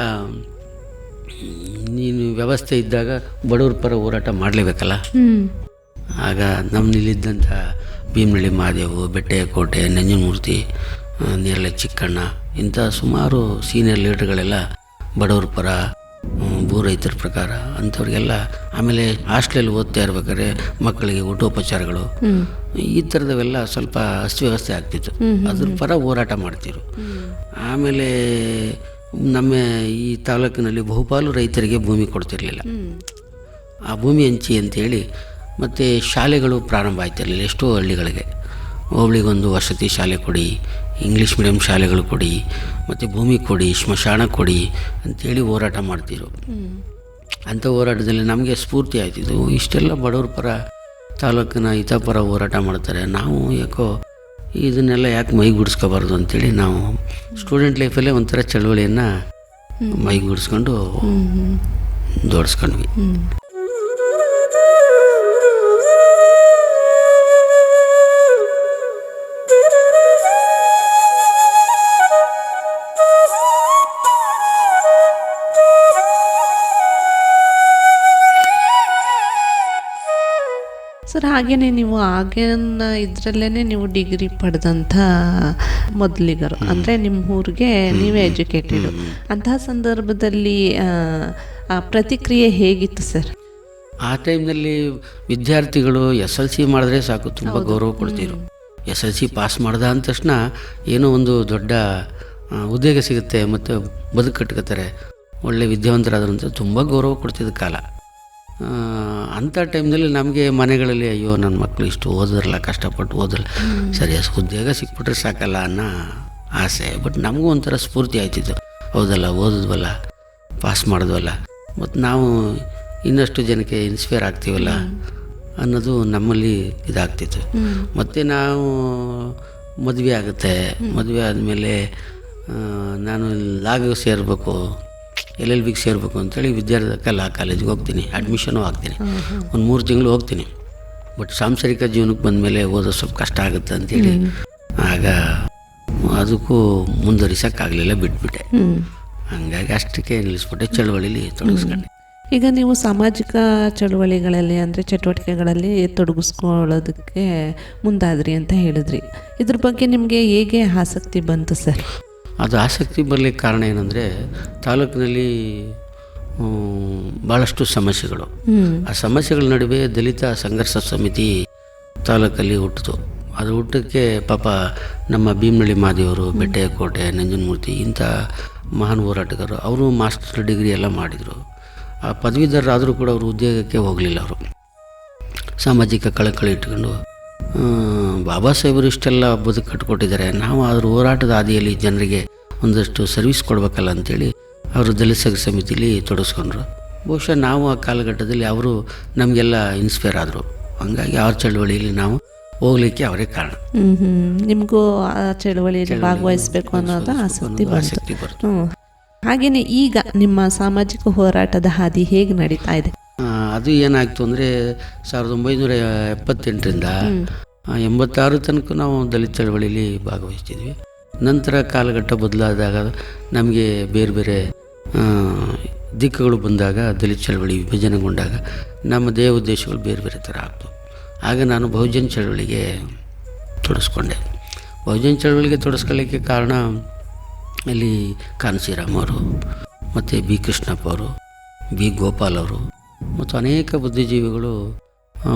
ನೀನು ವ್ಯವಸ್ಥೆ ಇದ್ದಾಗ ಬಡವ್ರ ಪರ ಹೋರಾಟ ಮಾಡಲೇಬೇಕಲ್ಲ? ಆಗ ನಮ್ಮಲ್ಲಿದ್ದಂಥ ಭೀಮನಳ್ಳಿ ಮಹಾದೇವು ಬೆಟ್ಟೆಕೋಟೆ ನಂಜನಮೂರ್ತಿ ನೇರಳೆ ಚಿಕ್ಕಣ್ಣ ಇಂಥ ಸುಮಾರು ಸೀನಿಯರ್ ಲೀಡರ್ಗಳೆಲ್ಲ ಬಡವ್ರ ಪರ ಭೂ ರೈತರ ಪ್ರಕಾರ ಅಂಥವ್ರಿಗೆಲ್ಲ ಆಮೇಲೆ ಹಾಸ್ಟೆಲಲ್ಲಿ ಓದ್ತಾ ಇರ್ಬೇಕಾದ್ರೆ ಮಕ್ಕಳಿಗೆ ಊಟೋಪಚಾರಗಳು. ಈ ಥರದವೆಲ್ಲ ಸ್ವಲ್ಪ ಅಸ್ವ್ಯವಸ್ಥೆ ಆಗ್ತಿತ್ತು. ಅದ್ರ ಪರ ಹೋರಾಟ ಮಾಡ್ತಿರು ಆಮೇಲೆ ನಮ್ಮ ಈ ತಾಲೂಕಿನಲ್ಲಿ ಬಹುಪಾಲು ರೈತರಿಗೆ ಭೂಮಿ ಕೊಡ್ತಿರಲಿಲ್ಲ. ಆ ಭೂಮಿ ಹಂಚಿ ಅಂತೇಳಿ ಮತ್ತು ಶಾಲೆಗಳು ಪ್ರಾರಂಭ ಆಯ್ತಿರಲಿಲ್ಲ ಎಷ್ಟೋ ಹಳ್ಳಿಗಳಿಗೆ. ಹೋಬಳಿಗೊಂದು ವಸತಿ ಶಾಲೆ ಕೊಡಿ ಇಂಗ್ಲೀಷ್ ಮೀಡಿಯಮ್ ಶಾಲೆಗಳು ಕೊಡಿ ಮತ್ತು ಭೂಮಿ ಕೊಡಿ ಸ್ಮಶಾನ ಕೊಡಿ ಅಂತೇಳಿ ಹೋರಾಟ ಮಾಡ್ತಿದ್ರು. ಅಂಥ ಹೋರಾಟದಲ್ಲಿ ನಮಗೆ ಸ್ಫೂರ್ತಿ ಆಯ್ತಿದ್ದು ಇಷ್ಟೆಲ್ಲ ಬಡವ್ರ ಪರ ತಾಲೂಕಿನ ಹಿತಪರ ಹೋರಾಟ ಮಾಡ್ತಾರೆ. ನಾವು ಯಾಕೋ ಇದನ್ನೆಲ್ಲ ಯಾಕೆ ಮೈಗೂಡಿಸ್ಕೋಬಾರ್ದು ಅಂತೇಳಿ ನಾವು ಸ್ಟೂಡೆಂಟ್ ಲೈಫಲ್ಲೇ ಒಂಥರ ಚಳವಳಿಯನ್ನು ಮೈಗೂಡಿಸ್ಕೊಂಡು ಜೋಡಿಸ್ಕೊಂಡ್ವಿ ಸರ್ ಹಾಗೇನೆ ನೀವು ಆಗಿನ ಇದರಲ್ಲೇ ನೀವು ಡಿಗ್ರಿ ಪಡೆದಂಥ ಮೊದಲಿಗರು. ಅಂದರೆ ನಿಮ್ಮ ಊರಿಗೆ ನೀವೇ ಎಜುಕೇಟೆಡ್ ಅಂತಹ ಸಂದರ್ಭದಲ್ಲಿ ಪ್ರತಿಕ್ರಿಯೆ ಹೇಗಿತ್ತು ಸರ್? ಆ ಟೈಮ್ನಲ್ಲಿ ವಿದ್ಯಾರ್ಥಿಗಳು ಎಸ್ ಎಲ್ ಸಿ ಮಾಡಿದ್ರೆ ಸಾಕು ತುಂಬ ಗೌರವ ಕೊಡ್ತಿದ್ರು. ಎಸ್ ಎಲ್ ಸಿ ಪಾಸ್ ಮಾಡ್ದ ಅಂದ ತಕ್ಷಣ ಏನೋ ಒಂದು ದೊಡ್ಡ ಉದ್ಯೋಗ ಸಿಗುತ್ತೆ ಮತ್ತು ಬದುಕು ಕಟ್ಕೋತಾರೆ. ಒಳ್ಳೆ ವಿದ್ಯಾವಂತರಾದ್ರು ಅಂತ ತುಂಬ ಗೌರವ ಕೊಡ್ತಿದ್ದ ಕಾಲ. ಅಂಥ ಟೈಮ್ನಲ್ಲಿ ನಮಗೆ ಮನೆಗಳಲ್ಲಿ ಅಯ್ಯೋ, ನನ್ನ ಮಕ್ಕಳು ಇಷ್ಟು ಓದಿದ್ರಲ್ಲ, ಕಷ್ಟಪಟ್ಟು ಓದ್ರಲ್ಲ ಸರಿ ಅಷ್ಟು ಉದ್ಯೋಗ ಸಿಕ್ಬಿಟ್ರೆ ಸಾಕಲ್ಲ ಅನ್ನೋ ಆಸೆ. ಬಟ್ ನಮಗೂ ಒಂಥರ ಸ್ಫೂರ್ತಿ ಆಯ್ತಿತ್ತು. ಹೌದಲ್ಲ, ಓದಿದ್ವಲ್ಲ, ಪಾಸ್ ಮಾಡಿದ್ವಲ್ಲ. ಮತ್ತು ನಾವು ಇನ್ನಷ್ಟು ಜನಕ್ಕೆ ಇನ್ಸ್ಪೈರ್ ಆಗ್ತೀವಲ್ಲ ಅನ್ನೋದು ನಮ್ಮಲ್ಲಿ ಇದಾಗ್ತಿತ್ತು. ಮತ್ತು ನಾವು ಮದುವೆ ಆಗುತ್ತೆ. ಮದುವೆ ಆದಮೇಲೆ ನಾನು ಲಾಗ್ ಸೇರಬೇಕು. ಎಲ್ ಎಲ್ ಸೇರಬೇಕು ಅಂತೇಳಿ ವಿದ್ಯಾರ್ಥಿ ಲಾ ಕಾಲೇಜಿಗೆ ಹೋಗ್ತೀನಿ. ಅಡ್ಮಿಷನು ಆಗ್ತೀನಿ ಒಂದು ಮೂರು ತಿಂಗಳು ಹೋಗ್ತೀನಿ. ಬಟ್ ಸಾಂಸಾರಿಕ ಜೀವನಕ್ಕೆ ಬಂದಮೇಲೆ ಓದೋದು ಸ್ವಲ್ಪ ಕಷ್ಟ ಆಗುತ್ತೆ ಅಂತೇಳಿ. ಆಗ ಅದಕ್ಕೂ ಮುಂದುವರಿಸೋಕ್ಕಾಗಲಿಲ್ಲ, ಬಿಟ್ಬಿಟ್ಟೆ. ಹಂಗಾಗಿ ಅಷ್ಟಕ್ಕೆ ನಿಲ್ಲಿಸ್ಬಿಟ್ಟೆ. ಚಳವಳಿಲಿ ತೊಡಗಿಸ್ಕೊಂಡೆ. ಈಗ ನೀವು ಸಾಮಾಜಿಕ ಚಳುವಳಿಗಳಲ್ಲಿ ಅಂದರೆ ಚಟುವಟಿಕೆಗಳಲ್ಲಿ ತೊಡಗಿಸ್ಕೊಳ್ಳೋದಕ್ಕೆ ಮುಂದಾದ್ರಿ ಅಂತ ಹೇಳಿದ್ರಿ. ಇದ್ರ ಬಗ್ಗೆ ನಿಮಗೆ ಹೇಗೆ ಆಸಕ್ತಿ ಬಂತು ಸರ್? ಅದು ಆಸಕ್ತಿ ಬರಲಿಕ್ಕೆ ಕಾರಣ ಏನಂದರೆ ತಾಲೂಕಿನಲ್ಲಿ ಭಾಳಷ್ಟು ಸಮಸ್ಯೆಗಳು. ಆ ಸಮಸ್ಯೆಗಳ ನಡುವೆ ದಲಿತ ಸಂಘರ್ಷ ಸಮಿತಿ ತಾಲೂಕಲ್ಲಿ ಹುಟ್ಟಿತು. ಅದು ಹುಟ್ಟಕ್ಕೆ ಪಾಪ ನಮ್ಮ ಭೀಮನಳ್ಳಿ ಮಾದೇವರು ಬೆಟ್ಟೆಕೋಟೆ ನಂಜನಮೂರ್ತಿ ಇಂಥ ಮಹಾನ್ ಹೋರಾಟಗಾರರು ಅವರು ಮಾಸ್ಟರ್ ಡಿಗ್ರಿ ಎಲ್ಲ ಮಾಡಿದರು. ಆ ಪದವೀಧರರಾದರೂ ಕೂಡ ಅವರು ಉದ್ಯೋಗಕ್ಕೆ ಹೋಗಲಿಲ್ಲ ಅವರು. ಸಾಮಾಜಿಕ ಕಳಕಳಿ ಇಟ್ಕೊಂಡು ಬಾಬಾ ಸಾಹೇಬರು ಇಷ್ಟೆಲ್ಲ ಬದುಕು ಕಟ್ಕೊಟ್ಟಿದ್ದಾರೆ. ನಾವು ಅದ್ರ ಹೋರಾಟದ ಹಾದಿಯಲ್ಲಿ ಜನರಿಗೆ ಒಂದಷ್ಟು ಸರ್ವಿಸ್ ಕೊಡಬೇಕಲ್ಲ ಅಂತೇಳಿ ಅವರು ದಲಿತ ಸಂಘ ಸಮಿತಿಲಿ ತೊಡಗಿಸ್ಕೊಂಡ್ರು ಬಹುಶಃ ನಾವು ಆ ಕಾಲಘಟ್ಟದಲ್ಲಿ ಅವರು ನಮಗೆಲ್ಲ ಇನ್ಸ್ಪೈರ್ ಆದರು. ಹಂಗಾಗಿ ಅವ್ರ ಚಳವಳಿಯಲ್ಲಿ ನಾವು ಹೋಗ್ಲಿಕ್ಕೆ ಅವರೇ ಕಾರಣ. ನಿಮಗೂ ಆ ಚಳವಳಿಯಲ್ಲಿ ಭಾಗವಹಿಸಬೇಕು ಅನ್ನೋದು ಆಸಕ್ತಿ ಬರ್ತು ಆಸಕ್ತಿ ಹ್ಮ್. ಹಾಗೇನೆ ಈಗ ನಿಮ್ಮ ಸಾಮಾಜಿಕ ಹೋರಾಟದ ಹಾದಿ ಹೇಗೆ ನಡೀತಾ ಇದೆ? ಅದು ಏನಾಯ್ತು ಅಂದರೆ ಸಾವಿರದ ಒಂಬೈನೂರ ಎಪ್ಪತ್ತೆಂಟರಿಂದ ಎಂಬತ್ತಾರು ತನಕ ನಾವು ದಲಿತ ಚಳವಳಿಯಲ್ಲಿ ಭಾಗವಹಿಸ್ತಿದ್ವಿ. ನಂತರ ಕಾಲಘಟ್ಟ ಬದಲಾದಾಗ ನಮಗೆ ಬೇರೆ ಬೇರೆ ದಿಕ್ಕುಗಳು ಬಂದಾಗ, ದಲಿತ ಚಳವಳಿ ವಿಭಜನೆಗೊಂಡಾಗ ನಮ್ಮ ದೇಹ ಉದ್ದೇಶಗಳು ಬೇರೆ ಬೇರೆ ಥರ ಆಗ್ತವೆ ಆಗ ನಾನು ಬಹುಜನ ಚಳವಳಿಗೆ ತೊಡಸ್ಕೊಂಡೆ. ಬಹುಜನ ಚಳವಳಿಗೆ ತೊಡಸ್ಕೊಳ್ಳಿಕ್ಕೆ ಕಾರಣ ಅಲ್ಲಿ ಕಾನ್ಸಿರಾಮ್ ಅವರು, ಮತ್ತು ಬಿ ಕೃಷ್ಣಪ್ಪ ಅವರು, ಬಿ ಗೋಪಾಲ್ ಅವರು, ಮತ್ತು ಅನೇಕ ಬುದ್ಧಿಜೀವಿಗಳು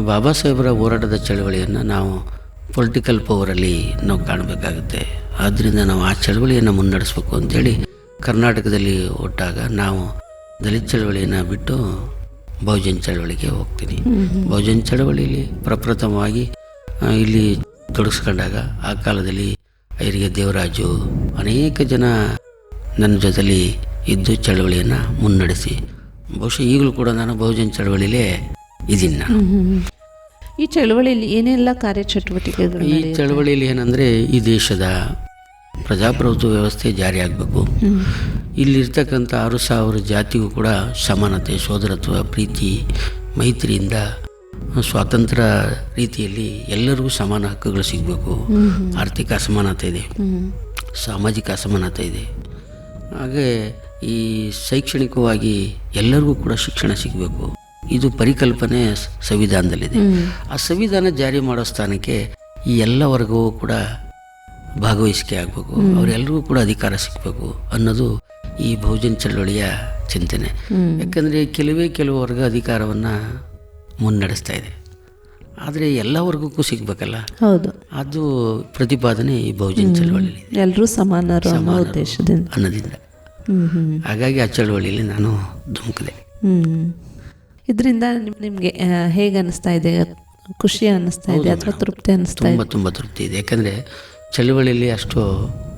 ಬಾಬಾ ಸಾಹೇಬರ ಹೋರಾಟದ ಚಳವಳಿಯನ್ನು ನಾವು ಪೊಲಿಟಿಕಲ್ ಪವರಲ್ಲಿ ನಾವು ಕಾಣಬೇಕಾಗುತ್ತೆ. ಆದ್ದರಿಂದ ನಾವು ಆ ಚಳವಳಿಯನ್ನು ಮುನ್ನಡೆಸಬೇಕು ಅಂಥೇಳಿ ಕರ್ನಾಟಕದಲ್ಲಿ ಒಟ್ಟಾಗ ನಾವು ದಲಿತ ಚಳವಳಿಯನ್ನು ಬಿಟ್ಟು ಬಹುಜನ್ ಚಳವಳಿಗೆ ಹೋಗ್ತೀನಿ. ಬಹುಜನ್ ಚಳವಳಿಯಲ್ಲಿ ಪ್ರಪ್ರಥಮವಾಗಿ ಇಲ್ಲಿ ತೊಡಗಿಸ್ಕೊಂಡಾಗ ಆ ಕಾಲದಲ್ಲಿ ಐರಿಗೆ ದೇವರಾಜು ಅನೇಕ ಜನ ನನ್ನ ಜೊತೆಲಿ ಇದ್ದು ಚಳವಳಿಯನ್ನು ಮುನ್ನಡೆಸಿ. ಬಹುಶಃ ಈಗಲೂ ಕೂಡ ನಾನು ಬಹುಜನ್ ಚಳವಳಿಲೇ ಇದ್ದೀನಿ ನಾನು. ಈ ಚಳುವಳಿಯಲ್ಲಿ ಏನೆಲ್ಲ ಕಾರ್ಯಚಟುವಟಿಕೆಗಳು ಈ ಚಳವಳಿಯಲ್ಲಿ ಏನಂದರೆ ಈ ದೇಶದ ಪ್ರಜಾಪ್ರಭುತ್ವ ವ್ಯವಸ್ಥೆ ಜಾರಿಯಾಗಬೇಕು ಇಲ್ಲಿರ್ತಕ್ಕಂಥ ಆರು ಸಾವಿರ ಜಾತಿಗೂ ಕೂಡ ಸಮಾನತೆ ಸೋದರತ್ವ ಪ್ರೀತಿ ಮೈತ್ರಿಯಿಂದ ಸ್ವಾತಂತ್ರ್ಯ ರೀತಿಯಲ್ಲಿ ಎಲ್ಲರಿಗೂ ಸಮಾನ ಹಕ್ಕುಗಳು ಸಿಗಬೇಕು. ಆರ್ಥಿಕ ಅಸಮಾನತೆ ಇದೆ. ಸಾಮಾಜಿಕ ಅಸಮಾನತೆ ಇದೆ. ಹಾಗೆ ಈ ಶೈಕ್ಷಣಿಕವಾಗಿ ಎಲ್ಲರಿಗೂ ಕೂಡ ಶಿಕ್ಷಣ ಸಿಗಬೇಕು. ಇದು ಪರಿಕಲ್ಪನೆ ಸಂವಿಧಾನದಲ್ಲಿದೆ. ಆ ಸಂವಿಧಾನ ಜಾರಿ ಮಾಡೋ ಸ್ಥಾನಕ್ಕೆ ಈ ಎಲ್ಲ ವರ್ಗವೂ ಕೂಡ ಭಾಗವಹಿಸಿಕೆ ಆಗಬೇಕು. ಅವರೆಲ್ಲರಿಗೂ ಕೂಡ ಅಧಿಕಾರ ಸಿಗಬೇಕು ಅನ್ನೋದು ಈ ಬಹುಜನ್ ಚಳವಳಿಯ ಚಿಂತನೆ. ಯಾಕಂದರೆ ಕೆಲವೇ ಕೆಲವು ವರ್ಗ ಅಧಿಕಾರವನ್ನು ಮುನ್ನಡೆಸ್ತಾ ಇದೆ. ಆದರೆ ಎಲ್ಲ ವರ್ಗಕ್ಕೂ ಸಿಗಬೇಕಲ್ಲ? ಹೌದು. ಅದು ಪ್ರತಿಪಾದನೆ ಈ ಬಹುಜನ್ ಚಳವಳಿ ಎಲ್ಲರೂ ಸಮಾನರು ಅನ್ನೋ ಉದ್ದೇಶದಿಂದ. ಅನ್ನೋದಿಂದ ಹ್ಮ್ ಹ್ಮ್. ಹಾಗಾಗಿ ಆ ಚಳವಳಿಯಲ್ಲಿ ನಾನು ಧುಮುಕಿದೆ. ಇದರಿಂದ ನಿಮಗೆ ಹೇಗೆ ಅನಿಸ್ತಾ ಇದೆ? ಖುಷಿ ಅನ್ನಿಸ್ತಾ ಇದೆ ಅಥವಾ ತೃಪ್ತಿ ಅನ್ನಿಸ್ತಾ ತುಂಬ ತುಂಬ ತೃಪ್ತಿ ಇದೆ. ಯಾಕಂದರೆ ಚಳುವಳಿಯಲ್ಲಿ ಅಷ್ಟು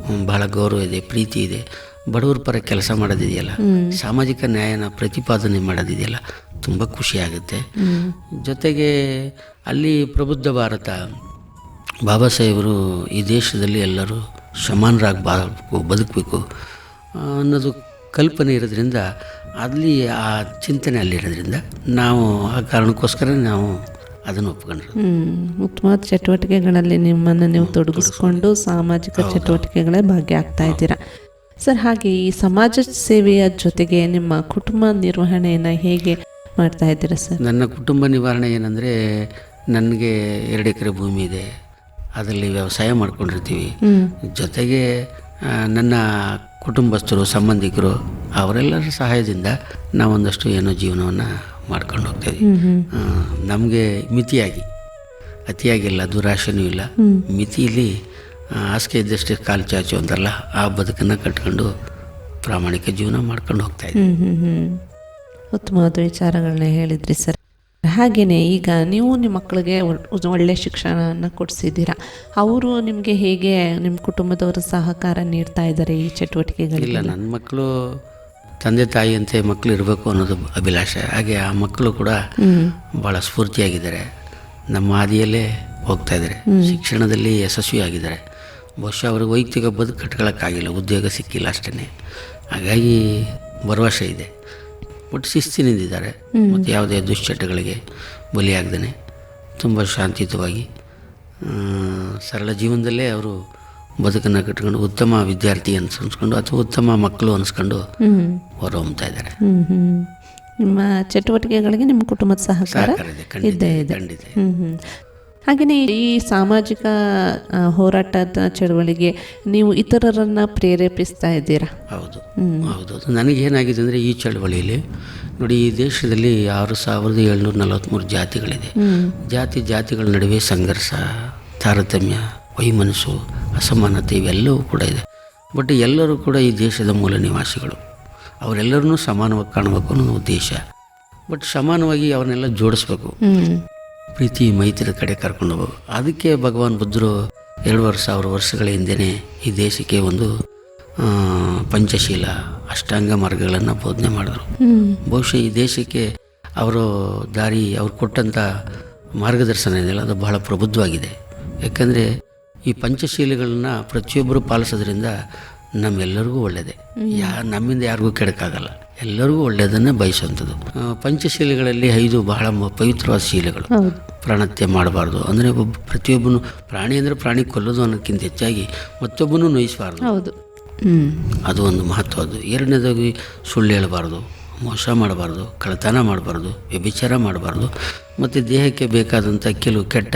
ಭಾಳ ಬಹಳ ಗೌರವ ಇದೆ ಪ್ರೀತಿ ಇದೆ. ಬಡವರ ಪರ ಕೆಲಸ ಮಾಡೋದಿದೆಯಲ್ಲ? ಸಾಮಾಜಿಕ ನ್ಯಾಯನ ಪ್ರತಿಪಾದನೆ ಮಾಡೋದಿದೆಯಲ್ಲ? ತುಂಬ ಖುಷಿ ಆಗುತ್ತೆ. ಜೊತೆಗೆ ಅಲ್ಲಿ ಪ್ರಬುದ್ಧ ಭಾರತ ಬಾಬಾ ಸಾಹೇಬರು ಈ ದೇಶದಲ್ಲಿ ಎಲ್ಲರೂ ಸಮಾನರಾಗಿ ಬಾಳ್ಬೇಕು ಬದುಕಬೇಕು ಅನ್ನೋದು ಕಲ್ಪನೆ ಇರೋದ್ರಿಂದ ಅಲ್ಲಿ ಆ ಚಿಂತನೆ ಅಲ್ಲಿರೋದ್ರಿಂದ ನಾವು ಆ ಕಾರಣಕ್ಕೋಸ್ಕರ ನಾವು ಅದನ್ನು ಒಪ್ಕೊಂಡ್ರು. ಉತ್ತಮ ಚಟುವಟಿಕೆಗಳಲ್ಲಿ ನಿಮ್ಮನ್ನು ನೀವು ತೊಡಗಿಸ್ಕೊಂಡು ಸಾಮಾಜಿಕ ಚಟುವಟಿಕೆಗಳೇ ಭಾಗ್ಯ ಆಗ್ತಾ ಇದ್ದೀರಾ? ಸರ್ ಹಾಗೆ ಈ ಸಮಾಜ ಸೇವೆಯ ಜೊತೆಗೆ ನಿಮ್ಮ ಕುಟುಂಬ ನಿರ್ವಹಣೆಯನ್ನು ಹೇಗೆ ಮಾಡ್ತಾ ಇದ್ದೀರಾ ಸರ್? ನನ್ನ ಕುಟುಂಬ ನಿವಾರಣೆ ಏನಂದರೆ ನನಗೆ ಎರಡು ಎಕರೆ ಭೂಮಿ ಇದೆ. ಅದರಲ್ಲಿ ವ್ಯವಸಾಯ ಮಾಡ್ಕೊಂಡಿರ್ತೀವಿ. ಜೊತೆಗೆ ನನ್ನ ಕುಟುಂಬಸ್ಥರು ಸಂಬಂಧಿಕರು ಅವರೆಲ್ಲರ ಸಹಾಯದಿಂದ ನಾವೊಂದಷ್ಟು ಏನೋ ಜೀವನವನ್ನು ಮಾಡ್ಕೊಂಡು ಹೋಗ್ತಾ ಇದ್ವಿ. ನಮಗೆ ಮಿತಿಯಾಗಿ ಅತಿಯಾಗಿಲ್ಲ ದುರಾಶೆನೂ ಇಲ್ಲ. ಮಿತಿಯಲ್ಲಿ ಹಾಸಿಗೆ ಇದ್ದಷ್ಟೇ ಕಾಲು ಚಾಚು ಅಂತಾರಲ್ಲ ಆ ಬದುಕನ್ನು ಕಟ್ಕೊಂಡು ಪ್ರಾಮಾಣಿಕ ಜೀವನ ಮಾಡ್ಕೊಂಡು ಹೋಗ್ತಾ ಇದ್ದೀವಿ ಉತ್ತಮವಾದ ವಿಚಾರಗಳನ್ನ ಹೇಳಿದ್ರಿ ಸರ್. ಹಾಗೆಯೇ ಈಗ ನೀವು ನಿಮ್ಮ ಮಕ್ಕಳಿಗೆ ಒಳ್ಳೆಯ ಶಿಕ್ಷಣವನ್ನು ಕೊಡಿಸಿದ್ದೀರಾ? ಅವರು ನಿಮಗೆ ಹೇಗೆ ನಿಮ್ಮ ಕುಟುಂಬದವರು ಸಹಕಾರ ನೀಡ್ತಾ ಇದ್ದಾರೆ ಈ ಚಟುವಟಿಕೆಗಳಿಲ್ಲ ಇಲ್ಲ ನನ್ನ ಮಕ್ಕಳು ತಂದೆ ತಾಯಿಯಂತೆ ಮಕ್ಕಳು ಇರಬೇಕು ಅನ್ನೋದು ಅಭಿಲಾಷೆ. ಹಾಗೆ ಆ ಮಕ್ಕಳು ಕೂಡ ಭಾಳ ಸ್ಫೂರ್ತಿಯಾಗಿದ್ದಾರೆ. ನಮ್ಮ ಹಾದಿಯಲ್ಲೇ ಹೋಗ್ತಾ ಇದ್ದಾರೆ. ಶಿಕ್ಷಣದಲ್ಲಿ ಯಶಸ್ವಿಯಾಗಿದ್ದಾರೆ ಬಹುಶಃ ಅವ್ರಿಗೆ ವೈಯಕ್ತಿಕ ಬದುಕು ಕಟ್ಕೊಳ್ಳೋಕ್ಕಾಗಿಲ್ಲ ಉದ್ಯೋಗ ಸಿಕ್ಕಿಲ್ಲ ಅಷ್ಟೇ ಹಾಗಾಗಿ ಭರವಸೆ ಇದೆ. ಬಟ್ ಶಿಸ್ತಿನಿಂದಿದ್ದಾರೆ. ಮತ್ತು ಯಾವುದೇ ದುಶ್ಚಟಗಳಿಗೆ ಬಲಿಯಾಗ್ದೇ ತುಂಬ ಶಾಂತಿಯುತವಾಗಿ ಸರಳ ಜೀವನದಲ್ಲೇ ಅವರು ಬದುಕನ್ನು ಕಟ್ಕೊಂಡು ಉತ್ತಮ ವಿದ್ಯಾರ್ಥಿ ಅನ್ಸ್ಕೊಂಡು ಅಥವಾ ಉತ್ತಮ ಮಕ್ಕಳು ಅನ್ಸ್ಕೊಂಡು ಹೊರ ಹೊರಹೊಮ್ತಾ ಇದ್ದಾರೆ. ನಿಮ್ಮ ಚಟುವಟಿಕೆಗಳಿಗೆ ನಿಮ್ಮ ಕುಟುಂಬದ ಸಹಕಾರ ಇದೆ ಇದೆ, ಖಂಡಿತ ಹಾಗೆಯೇ ಈ ಸಾಮಾಜಿಕ ಹೋರಾಟದ ಚಳವಳಿಗೆ ನೀವು ಇತರರನ್ನ ಪ್ರೇರೇಪಿಸ್ತಾ ಇದ್ದೀರಾ? ಹೌದು. ಹೌದು ಹೌದು ನನಗೇನಾಗಿದೆ ಅಂದರೆ ಈ ಚಳವಳಿಯಲ್ಲಿ ನೋಡಿ ಈ ದೇಶದಲ್ಲಿ ಆರು ಸಾವಿರದ ಏಳ್ನೂರ ನಲವತ್ತ್ಮೂರು ಜಾತಿಗಳಿದೆ. ಜಾತಿ ಜಾತಿಗಳ ನಡುವೆ ಸಂಘರ್ಷ ತಾರತಮ್ಯ ವೈಮನಸ್ಸು ಅಸಮಾನತೆ ಇವೆಲ್ಲವೂ ಕೂಡ ಇದೆ. ಬಟ್ ಎಲ್ಲರೂ ಕೂಡ ಈ ದೇಶದ ಮೂಲ ನಿವಾಸಿಗಳು. ಅವರೆಲ್ಲರನ್ನೂ ಸಮಾನವಾಗಿ ಕಾಣಬೇಕು ಅನ್ನೋ ಉದ್ದೇಶ. ಬಟ್ ಸಮಾನವಾಗಿ ಅವನ್ನೆಲ್ಲ ಜೋಡಿಸ್ಬೇಕು. ಪ್ರೀತಿ ಮೈತ್ರಿ ಕಡೆ ಕರ್ಕೊಂಡು ಹೋಗು ಅದಕ್ಕೆ ಭಗವಾನ್ ಬುದ್ಧರು ಎರಡೂವರೆ ಸಾವಿರ ವರ್ಷಗಳ ಹಿಂದೆಯೇ ಈ ದೇಶಕ್ಕೆ ಒಂದು ಪಂಚಶೀಲ ಅಷ್ಟಾಂಗ ಮಾರ್ಗಗಳನ್ನು ಬೋಧನೆ ಮಾಡಿದ್ರು. ಬಹುಶಃ ಈ ದೇಶಕ್ಕೆ ಅವರು ದಾರಿ, ಅವ್ರು ಕೊಟ್ಟಂಥ ಮಾರ್ಗದರ್ಶನ ಇದೆಯಲ್ಲ ಅದು ಬಹಳ ಪ್ರಬುದ್ಧವಾಗಿದೆ. ಯಾಕಂದರೆ ಈ ಪಂಚಶೀಲಗಳನ್ನು ಪ್ರತಿಯೊಬ್ಬರು ಪಾಲಿಸೋದ್ರಿಂದ ನಮ್ಮೆಲ್ಲರಿಗೂ ಒಳ್ಳೆಯದೇ ಯಾ, ನಮ್ಮಿಂದ ಯಾರಿಗೂ ಕೆಡಕಾಗಲ್ಲ. ಎಲ್ಲರಿಗೂ ಒಳ್ಳೆಯದನ್ನೇ ಬಯಸುವಂಥದ್ದು. ಪಂಚಶೀಲಗಳಲ್ಲಿ ಐದು ಬಹಳ ಪವಿತ್ರವಾದ ಶೀಲಗಳು. ಪ್ರಾಣತ್ಯ ಮಾಡಬಾರ್ದು. ಅಂದರೆ ಒಬ್ಬ ಪ್ರತಿಯೊಬ್ಬನು ಪ್ರಾಣಿ ಅಂದರೆ ಪ್ರಾಣಿ ಕೊಲ್ಲೋದು ಅನ್ನೋಕ್ಕಿಂತ ಹೆಚ್ಚಾಗಿ ಮತ್ತೊಬ್ಬನು ನೋಯಿಸಬಾರ್ದು. ಹೌದು. ಅದು ಒಂದು ಮಹತ್ವದ್ದು. ಎರಡನೇದಾಗಿ ಸುಳ್ಳು ಹೇಳಬಾರ್ದು ಮೋಸ ಮಾಡಬಾರ್ದು ಕಳ್ಳತನ ಮಾಡಬಾರ್ದು ವ್ಯಭಿಚಾರ ಮಾಡಬಾರ್ದು. ಮತ್ತು ದೇಹಕ್ಕೆ ಬೇಕಾದಂಥ ಕೆಲವು ಕೆಟ್ಟ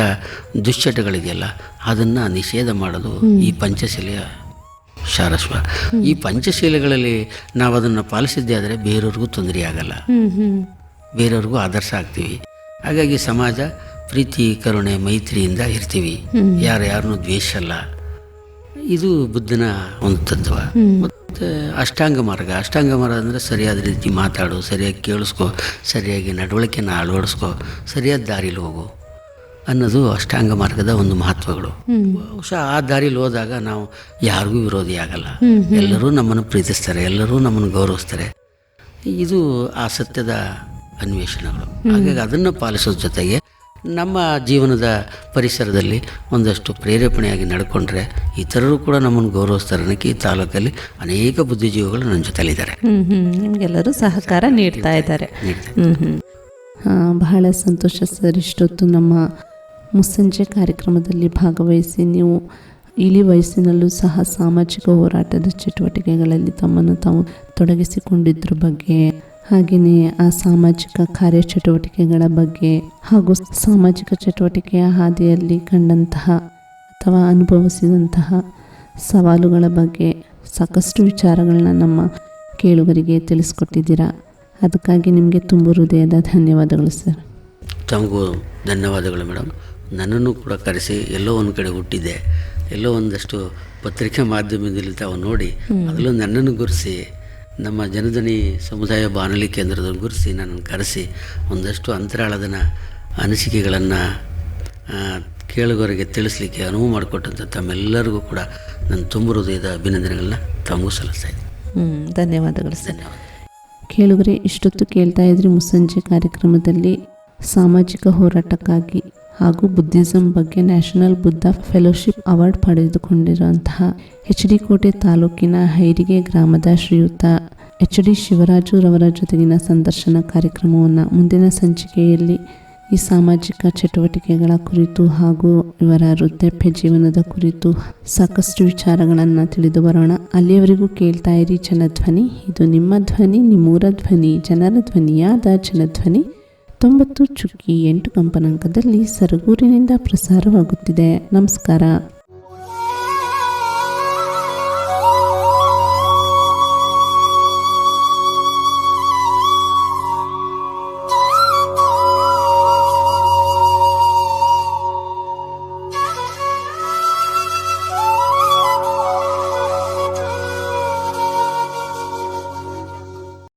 ದುಶ್ಚಟಗಳಿದೆಯಲ್ಲ ಅದನ್ನು ನಿಷೇಧ ಮಾಡೋದು ಈ ಪಂಚಶೀಲೆಯ ಶಾರಸ್ವ. ಈ ಪಂಚಶೀಲಗಳಲ್ಲಿ ನಾವು ಅದನ್ನು ಪಾಲಿಸಿದ್ದೇ ಆದರೆ ಬೇರೆಯವ್ರಿಗೂ ತೊಂದರೆ ಆಗಲ್ಲ. ಬೇರೆಯವ್ರಿಗೂ ಆದರ್ಶ ಆಗ್ತೀವಿ. ಹಾಗಾಗಿ ಸಮಾಜ ಪ್ರೀತಿ ಕರುಣೆ ಮೈತ್ರಿಯಿಂದ ಇರ್ತೀವಿ. ಯಾರು ಯಾರನ್ನೂ ದ್ವೇಷಲ್ಲ ಇದು ಬುದ್ಧನ ಒಂದು ತತ್ವ. ಮತ್ತು ಅಷ್ಟಾಂಗ ಮಾರ್ಗ. ಅಷ್ಟಾಂಗ ಮಾರ್ಗ ಅಂದರೆ ಸರಿಯಾದ ರೀತಿ ಮಾತಾಡು ಸರಿಯಾಗಿ ಕೇಳಿಸ್ಕೊ ಸರಿಯಾಗಿ ನಡವಳಿಕೆನ ಅಳವಡಿಸ್ಕೊ ಸರಿಯಾದ ದಾರಿಲಿ ಹೋಗು. ಅನ್ನೋದು ಅಷ್ಟಾಂಗ ಮಾರ್ಗದ ಒಂದು ಮಹತ್ವಗಳು. ಬಹುಶಃ ಆ ದಾರಿಲಿ ಹೋದಾಗ ನಾವು ಯಾರಿಗೂ ವಿರೋಧಿ ಆಗಲ್ಲ. ಎಲ್ಲರೂ ನಮ್ಮನ್ನು ಪ್ರೀತಿಸ್ತಾರೆ ಎಲ್ಲರೂ ನಮ್ಮನ್ನು ಗೌರವಿಸ್ತಾರೆ. ಇದು ಆ ಸತ್ಯದ ಅನ್ವೇಷಣೆಗಳು ಹಾಗಾಗಿ ಅದನ್ನು ಪಾಲಿಸೋದ್ರ ಜೊತೆಗೆ ನಮ್ಮ ಜೀವನದ ಪರಿಸರದಲ್ಲಿ ಒಂದಷ್ಟು ಪ್ರೇರೇಪಣೆಯಾಗಿ ನಡ್ಕೊಂಡ್ರೆ ಇತರರು ಕೂಡ ನಮ್ಮನ್ನು ಗೌರವಿಸ್ತಾರೆ ಅನ್ನೋಕ್ಕೆ ಈ ತಾಲೂಕಲ್ಲಿ ಅನೇಕ ಬುದ್ಧಿಜೀವಿಗಳು ನನ್ನ ಜೊತೆಲಿದ್ದಾರೆ. ನಿಮಗೆಲ್ಲರೂ ಸಹಕಾರ ನೀಡ್ತಾ ಇದ್ದಾರೆ. ಬಹಳ ಸಂತೋಷ ಸರ್ ಇಷ್ಟೊತ್ತು ನಮ್ಮ ಮುಸ್ಸಂಜೆ ಕಾರ್ಯಕ್ರಮದಲ್ಲಿ ಭಾಗವಹಿಸಿ ನೀವು ಇಳಿ ವಯಸ್ಸಿನಲ್ಲೂ ಸಹ ಸಾಮಾಜಿಕ ಹೋರಾಟದ ಚಟುವಟಿಕೆಗಳಲ್ಲಿ ತಮ್ಮನ್ನು ತಾವು ತೊಡಗಿಸಿಕೊಂಡಿದ್ದರ ಬಗ್ಗೆ, ಹಾಗೆಯೇ ಆ ಸಾಮಾಜಿಕ ಕಾರ್ಯ ಚಟುವಟಿಕೆಗಳ ಬಗ್ಗೆ ಹಾಗೂ ಸಾಮಾಜಿಕ ಚಟುವಟಿಕೆಯ ಹಾದಿಯಲ್ಲಿ ಕಂಡಂತಹ ಅಥವಾ ಅನುಭವಿಸಿದಂತಹ ಸವಾಲುಗಳ ಬಗ್ಗೆ ಸಾಕಷ್ಟು ವಿಚಾರಗಳನ್ನ ನಮ್ಮ ಕೇಳುಗರಿಗೆ ತಿಳಿಸ್ಕೊಟ್ಟಿದ್ದೀರಾ. ಅದಕ್ಕಾಗಿ ನಿಮಗೆ ತುಂಬ ಹೃದಯದ ಧನ್ಯವಾದಗಳು ಸರ್. ತಮಗೂ ಧನ್ಯವಾದಗಳು ಮೇಡಮ್. ನನ್ನನ್ನು ಕೂಡ ಕರೆಸಿ ಎಲ್ಲೋ ಒಂದು ಕಡೆ ಹುಟ್ಟಿದ್ದೆ ಎಲ್ಲೋ ಒಂದಷ್ಟು ಪತ್ರಿಕೆ ಮಾಧ್ಯಮದಲ್ಲಿ ತಾವು ನೋಡಿ ಅದರಲ್ಲೂ ನನ್ನನ್ನು ಗುರಿಸಿ ನಮ್ಮ ಜನಧನಿ ಸಮುದಾಯ ಬಾನುಲಿ ಕೇಂದ್ರದ ಗುರಿಸಿ ನನ್ನನ್ನು ಕರೆಸಿ ಒಂದಷ್ಟು ಅಂತರಾಳದನ ಅನಿಸಿಕೆಗಳನ್ನು ಕೇಳುಗರಿಗೆ ತಿಳಿಸ್ಲಿಕ್ಕೆ ಅನುವು ಮಾಡಿಕೊಟ್ಟಂಥ ತಮ್ಮೆಲ್ಲರಿಗೂ ಕೂಡ ನನ್ನ ತುಂಬ ಹೃದಯದ ಅಭಿನಂದನೆಗಳನ್ನ ತಮಗೂ ಸಲ್ಲಿಸ್ತಾ ಇದ್ದೀನಿ. ಹ್ಞೂ ಧನ್ಯವಾದಗಳು ಧನ್ಯವಾದ. ಕೇಳುಗರೆ ಇಷ್ಟೊತ್ತು ಕೇಳ್ತಾ ಇದ್ರಿ ಮುಸ್ಸಂಜೆ ಕಾರ್ಯಕ್ರಮದಲ್ಲಿ ಸಾಮಾಜಿಕ ಹೋರಾಟಕ್ಕಾಗಿ ಹಾಗೂ ಬುದ್ಧಿಸಂ ಬಗ್ಗೆ ನ್ಯಾಷನಲ್ ಬುದ್ಧ ಫೆಲೋಶಿಪ್ ಅವಾರ್ಡ್ ಪಡೆದುಕೊಂಡಿರುವಂತಹ ಎಚ್ ಡಿ ಕೋಟೆ ತಾಲೂಕಿನ ಹೈರಿಗೆ ಗ್ರಾಮದ ಶ್ರೀಯುತ ಎಚ್ ಡಿ ಶಿವರಾಜುರವರ ಜೊತೆಗಿನ ಸಂದರ್ಶನ ಕಾರ್ಯಕ್ರಮವನ್ನು ಮುಂದಿನ ಸಂಚಿಕೆಯಲ್ಲಿ ಈ ಸಾಮಾಜಿಕ ಚಟುವಟಿಕೆಗಳ ಕುರಿತು ಹಾಗೂ ಇವರ ವೃದ್ಧಾಪ್ಯ ಜೀವನದ ಕುರಿತು ಸಾಕಷ್ಟು ವಿಚಾರಗಳನ್ನು ತಿಳಿದು ಬರೋಣ. ಅಲ್ಲಿಯವರೆಗೂ ಕೇಳ್ತಾ ಇರಿ, ಜನಧ್ವನಿ. ಇದು ನಿಮ್ಮ ಧ್ವನಿ, ನಿಮ್ಮೂರ ಧ್ವನಿ, ಜನರ ಧ್ವನಿಯಾದ ಜನಧ್ವನಿ. ತೊಂಬತ್ತು ಚುಕ್ಕಿ ಎಂಟು ಕಂಪನಾಂಕದಲ್ಲಿ ಸರಗೂರಿನಿಂದ ಪ್ರಸಾರವಾಗುತ್ತಿದೆ. ನಮಸ್ಕಾರ.